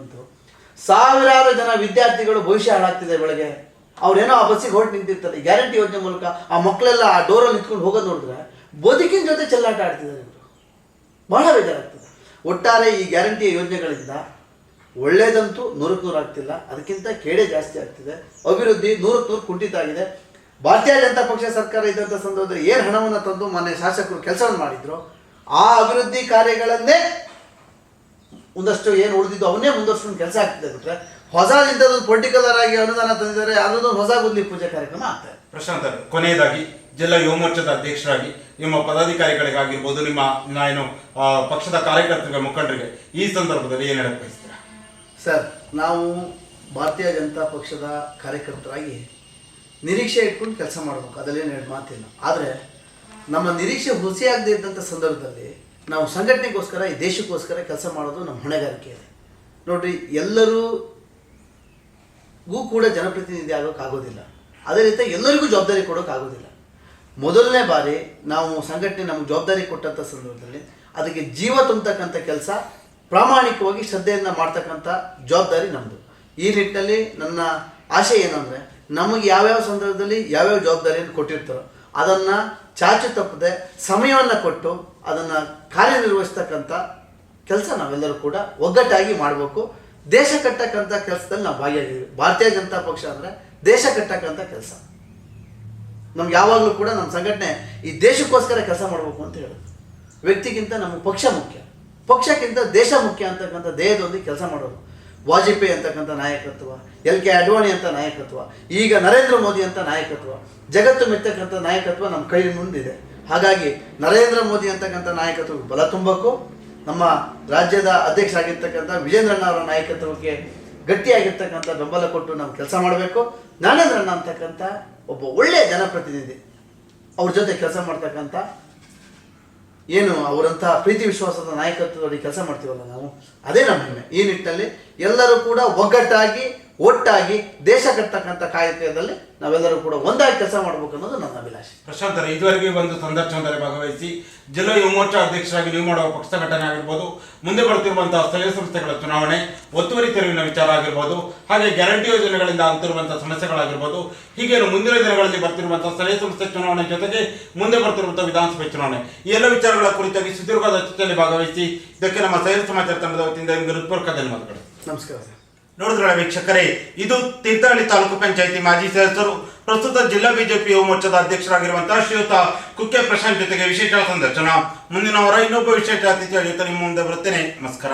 ಸಾವಿರಾರು ಜನ ವಿದ್ಯಾರ್ಥಿಗಳು ಭವಿಷ್ಯ ಹಾಳಾಗ್ತಿದೆ ಬೆಳಗ್ಗೆ. ಅವ್ರೇನೋ ಆ ಬಸ್ಸಿಗೆ ಹೊರಟು ನಿಂತಿರ್ತಾರೆ. ಗ್ಯಾರಂಟಿ ಯೋಜನೆ ಮೂಲಕ ಆ ಮಕ್ಕಳೆಲ್ಲ ಆ ಡೋರಲ್ಲಿ ನಿಂತ್ಕೊಂಡು ಹೋಗೋದು ನೋಡಿದ್ರೆ ಬದುಕಿನ ಜೊತೆ ಚೆಲ್ಲಾಟ ಆಡ್ತಿದ್ದಾರೆ ಇವರು. ಬಹಳ ಬೇಜಾರಾಗ್ತದೆ. ಒಟ್ಟಾರೆ ಈ ಗ್ಯಾರಂಟಿ ಯೋಜನೆಗಳಿಂದ ಒಳ್ಳೇದಂತೂ ನೂರಕ್ಕೆ ನೂರು ಆಗ್ತಿಲ್ಲ. ಅದಕ್ಕಿಂತ ಕೇಡೆ ಜಾಸ್ತಿ ಆಗ್ತಿದೆ. ಅಭಿವೃದ್ಧಿ ನೂರಕ್ಕೆ ನೂರು ಕುಂಠಿತ ಆಗಿದೆ. ಭಾರತೀಯ ಜನತಾ ಪಕ್ಷ ಸರ್ಕಾರ ಇದ್ದಂಥ ಸಂದರ್ಭದಲ್ಲಿ ಏನು ಹಣವನ್ನು ತಂದು ಮೊನ್ನೆ ಶಾಸಕರು ಕೆಲಸವನ್ನು ಮಾಡಿದ್ರು, ಆ ಅಭಿವೃದ್ಧಿ ಕಾರ್ಯಗಳನ್ನೇ ಒಂದಷ್ಟು ಏನು ಉಳಿದಿದ್ದು ಅವನ್ನೇ ಮುಂದುವರ್ಸ್ಕೊಂಡು ಕೆಲಸ ಆಗ್ತದೆ ಬಿಟ್ರೆ ಒಂದು ಪರ್ಟಿಕ್ಯುಲರ್ ಆಗಿ ಅನುದಾನ ತಂದಿದ್ದಾರೆ ಅದೊಂದು ಹೊಸ ಗುದ್ಲಿ ಪೂಜೆ ಕಾರ್ಯಕ್ರಮ ಆಗ್ತದೆ. ಪ್ರಶಾಂತ್ ಅವರು ಕೊನೆಯದಾಗಿ ಜಿಲ್ಲಾ ಯುವ ಮೋರ್ಚಾದ ಅಧ್ಯಕ್ಷರಾಗಿ ನಿಮ್ಮ ಪದಾಧಿಕಾರಿಗಳಿಗಾಗಿರ್ಬೋದು ನಿಮ್ಮ ನಾನು ಏನು ಪಕ್ಷದ ಕಾರ್ಯಕರ್ತರಿಗೆ ಮುಖಂಡರಿಗೆ ಈ ಸಂದರ್ಭದಲ್ಲಿ ಏನು ಹೇಳಕ್ ಬಯಸ್ತೀರಾ? ಸರ್ ನಾವು ಭಾರತೀಯ ಜನತಾ ಪಕ್ಷದ ಕಾರ್ಯಕರ್ತರಾಗಿ ನಿರೀಕ್ಷೆ ಇಟ್ಕೊಂಡು ಕೆಲಸ ಮಾಡಬೇಕು ಅದರಲ್ಲೇನು ಎರಡು ಮಾತಿಲ್ಲ. ಆದರೆ ನಮ್ಮ ನಿರೀಕ್ಷೆ ಹುಸಿಯಾಗದೇ ಇದ್ದಂಥ ಸಂದರ್ಭದಲ್ಲಿ ನಾವು ಸಂಘಟನೆಗೋಸ್ಕರ, ಈ ದೇಶಕ್ಕೋಸ್ಕರ ಕೆಲಸ ಮಾಡೋದು ನಮ್ಮ ಹೊಣೆಗಾರಿಕೆ ಇದೆ ನೋಡ್ರಿ ಎಲ್ಲರಿಗೂ ಕೂಡ ಜನಪ್ರತಿನಿಧಿ ಆಗೋಕ್ಕಾಗೋದಿಲ್ಲ ಅದೇ ರೀತಿ ಎಲ್ಲರಿಗೂ ಜವಾಬ್ದಾರಿ ಕೊಡೋಕ್ಕಾಗೋದಿಲ್ಲ ಮೊದಲನೇ ಬಾರಿ ನಾವು ಸಂಘಟನೆ ನಮ್ಗೆ ಜವಾಬ್ದಾರಿ ಕೊಟ್ಟಂಥ ಸಂದರ್ಭದಲ್ಲಿ ಅದಕ್ಕೆ ಜೀವ ತುಂಬತಕ್ಕಂಥ ಕೆಲಸ, ಪ್ರಾಮಾಣಿಕವಾಗಿ ಶ್ರದ್ಧೆಯಿಂದ ಮಾಡ್ತಕ್ಕಂಥ ಜವಾಬ್ದಾರಿ ನಮ್ಮದು ಈ ನಿಟ್ಟಿನಲ್ಲಿ ನನ್ನ ಆಶೆ ಏನಂದರೆ, ನಮಗೆ ಯಾವ್ಯಾವ ಸಂದರ್ಭದಲ್ಲಿ ಯಾವ್ಯಾವ ಜವಾಬ್ದಾರಿಯನ್ನು ಕೊಟ್ಟಿರ್ತಾರೋ ಅದನ್ನು ಚಾಚು ತಪ್ಪದೆ ಸಮಯವನ್ನು ಕೊಟ್ಟು ಅದನ್ನು ಕಾರ್ಯನಿರ್ವಹಿಸ್ತಕ್ಕಂಥ ಕೆಲಸ ನಾವೆಲ್ಲರೂ ಕೂಡ ಒಗ್ಗಟ್ಟಾಗಿ ಮಾಡಬೇಕು. ದೇಶ ಕಟ್ಟಕ್ಕಂಥ ಕೆಲಸದಲ್ಲಿ ನಾವು ಭಾಗಿಯಾಗಿದ್ದೀವಿ. ಭಾರತೀಯ ಜನತಾ ಪಕ್ಷ ಅಂದರೆ ದೇಶ ಕಟ್ಟಕ್ಕಂಥ ಕೆಲಸ. ನಮ್ಗೆ ಯಾವಾಗಲೂ ಕೂಡ ನಮ್ಮ ಸಂಘಟನೆ ಈ ದೇಶಕ್ಕೋಸ್ಕರ ಕೆಲಸ ಮಾಡಬೇಕು ಅಂತ ಹೇಳೋದು ವ್ಯಕ್ತಿಗಿಂತ ನಮ್ಮ ಪಕ್ಷ ಮುಖ್ಯ. ಪಕ್ಷಕ್ಕಿಂತ ದೇಶ ಮುಖ್ಯ ಅಂತಕ್ಕಂಥ ದೇಹದೊಂದಿಗೆ ಕೆಲಸ ಮಾಡೋದು. ವಾಜಪೇಯಿ ಅಂತಕ್ಕಂಥ ನಾಯಕತ್ವ ಎಲ್ ಕೆ ಅಡ್ವಾಣಿ ಅಂತ ನಾಯಕತ್ವ, ಈಗ ನರೇಂದ್ರ ಮೋದಿ ಅಂತ ನಾಯಕತ್ವ, ಜಗತ್ತು ಮೆಚ್ಚಕ್ಕಂಥ ನಾಯಕತ್ವ ನಮ್ಮ ಕೈ ಮುಂದಿದೆ. ಹಾಗಾಗಿ ನರೇಂದ್ರ ಮೋದಿ ಅಂತಕ್ಕಂಥ ನಾಯಕತ್ವಕ್ಕೆ ಬಲ ತುಂಬಬೇಕು. ನಮ್ಮ ರಾಜ್ಯದ ಅಧ್ಯಕ್ಷರಾಗಿರ್ತಕ್ಕಂಥ ವಿಜೇಂದ್ರಣ್ಣ ಅವರ ನಾಯಕತ್ವಕ್ಕೆ ಗಟ್ಟಿಯಾಗಿರ್ತಕ್ಕಂಥ ಬೆಂಬಲ ಕೊಟ್ಟು ನಾವು ಕೆಲಸ ಮಾಡಬೇಕು. ಜ್ಞಾನೇಂದ್ರಣ್ಣ ಅಂತಕ್ಕಂಥ ಒಬ್ಬ ಒಳ್ಳೆಯ ಜನಪ್ರತಿನಿಧಿ. ಅವ್ರ ಜೊತೆ ಕೆಲಸ ಮಾಡ್ತಕ್ಕಂಥ ಏನು ಅವರಂಥ ಪ್ರೀತಿ ವಿಶ್ವಾಸದ ನಾಯಕತ್ವದಲ್ಲಿ ಕೆಲಸ ಮಾಡ್ತೀವಲ್ಲ ನಾವು? ಅದೇ ನಮ್ಮ ಹೆಮ್ಮೆ. ಈ ನಿಟ್ಟಿನಲ್ಲಿ ಎಲ್ಲರೂ ಕೂಡ ಒಗ್ಗಟ್ಟಾಗಿ ಒಟ್ಟಾಗಿ ದೇಶ ಕಟ್ಟತಕ್ಕಂಥ ಕಾಯಕದಲ್ಲಿ ನಾವೆಲ್ಲರೂ ಕೂಡ ಒಂದಾಗಿ ಕೆಲಸ ಮಾಡಬೇಕು ಅನ್ನೋದು ನನ್ನ ಅಭಿಲಾಷೆ. ಪ್ರಶಾಂತ್ ಅವರೇ, ಇದುವರೆಗೆ ಒಂದು ಸಂದರ್ಶನದಲ್ಲಿ ಭಾಗವಹಿಸಿ ಜಿಲ್ಲಾ ಯುವ ಮೋರ್ಚಾ ಅಧ್ಯಕ್ಷರಾಗಿ ನೀವು ಮಾಡುವ ಪಕ್ಷ ಘಟನೆ ಆಗಿರ್ಬೋದು ಮುಂದೆ ಬರುತ್ತಿರುವಂತಹ ಸ್ಥಳೀಯ ಸಂಸ್ಥೆಗಳ ಚುನಾವಣೆ ಒತ್ತುವರಿ ತೆರವಿನ ವಿಚಾರ ಆಗಿರ್ಬೋದು ಹಾಗೆ ಗ್ಯಾರಂಟಿ ಯೋಜನೆಗಳಿಂದ ಆಗ್ತಿರುವಂತಹ ಸಮಸ್ಯೆಗಳಾಗಿರ್ಬೋದು ಹೀಗೆ ಮುಂದಿನ ದಿನಗಳಲ್ಲಿ ಬರ್ತಿರುವಂತಹ ಸ್ಥಳೀಯ ಸಂಸ್ಥೆ ಚುನಾವಣೆ ಜೊತೆಗೆ ಮುಂದೆ ಬರ್ತಿರುವಂತಹ ವಿಧಾನಸಭೆ ಚುನಾವಣೆ ಈ ಎಲ್ಲ ವಿಚಾರಗಳ ಕುರಿತಾಗಿ ಸುದೀರ್ಘವಾದ ಚರ್ಚೆಯಲ್ಲಿ ಭಾಗವಹಿಸಿ ಇದಕ್ಕೆ ನಮ್ಮ ಸೈನ್ ಸಮಾಚಾರ ತಂಡದ ವತಿಯಿಂದ ನಿಮಗೆ ಹೃತ್ಪೂರ್ವಕ ಧನ್ಯವಾದಗಳು. ನಮಸ್ಕಾರ ಸರ್. ನೋಡಿದ್ರಲ್ಲ ವೀಕ್ಷಕರೇ, ಇದು ತೀರ್ಥಹಳ್ಳಿ ತಾಲೂಕು ಪಂಚಾಯಿತಿ ಮಾಜಿ ಸದಸ್ಯರು. ಪ್ರಸ್ತುತ ಜಿಲ್ಲಾ ಬಿಜೆಪಿ ಯುವ ಮೋರ್ಚಾದ ಅಧ್ಯಕ್ಷರಾಗಿರುವಂತಹ ಶ್ರೀಯುತ ಕುಕ್ಕೆ ಪ್ರಶಾಂತ್ ಜೊತೆಗೆ ವಿಶೇಷ ಸಂದರ್ಶನ. ಮುಂದಿನ ವಾರ ಇನ್ನೊಬ್ಬ ವಿಶೇಷ ಅತಿಥಿಯ ಜೊತೆ ನಿಮ್ಮ ಮುಂದೆ ಬರುತ್ತೇನೆ. ನಮಸ್ಕಾರ.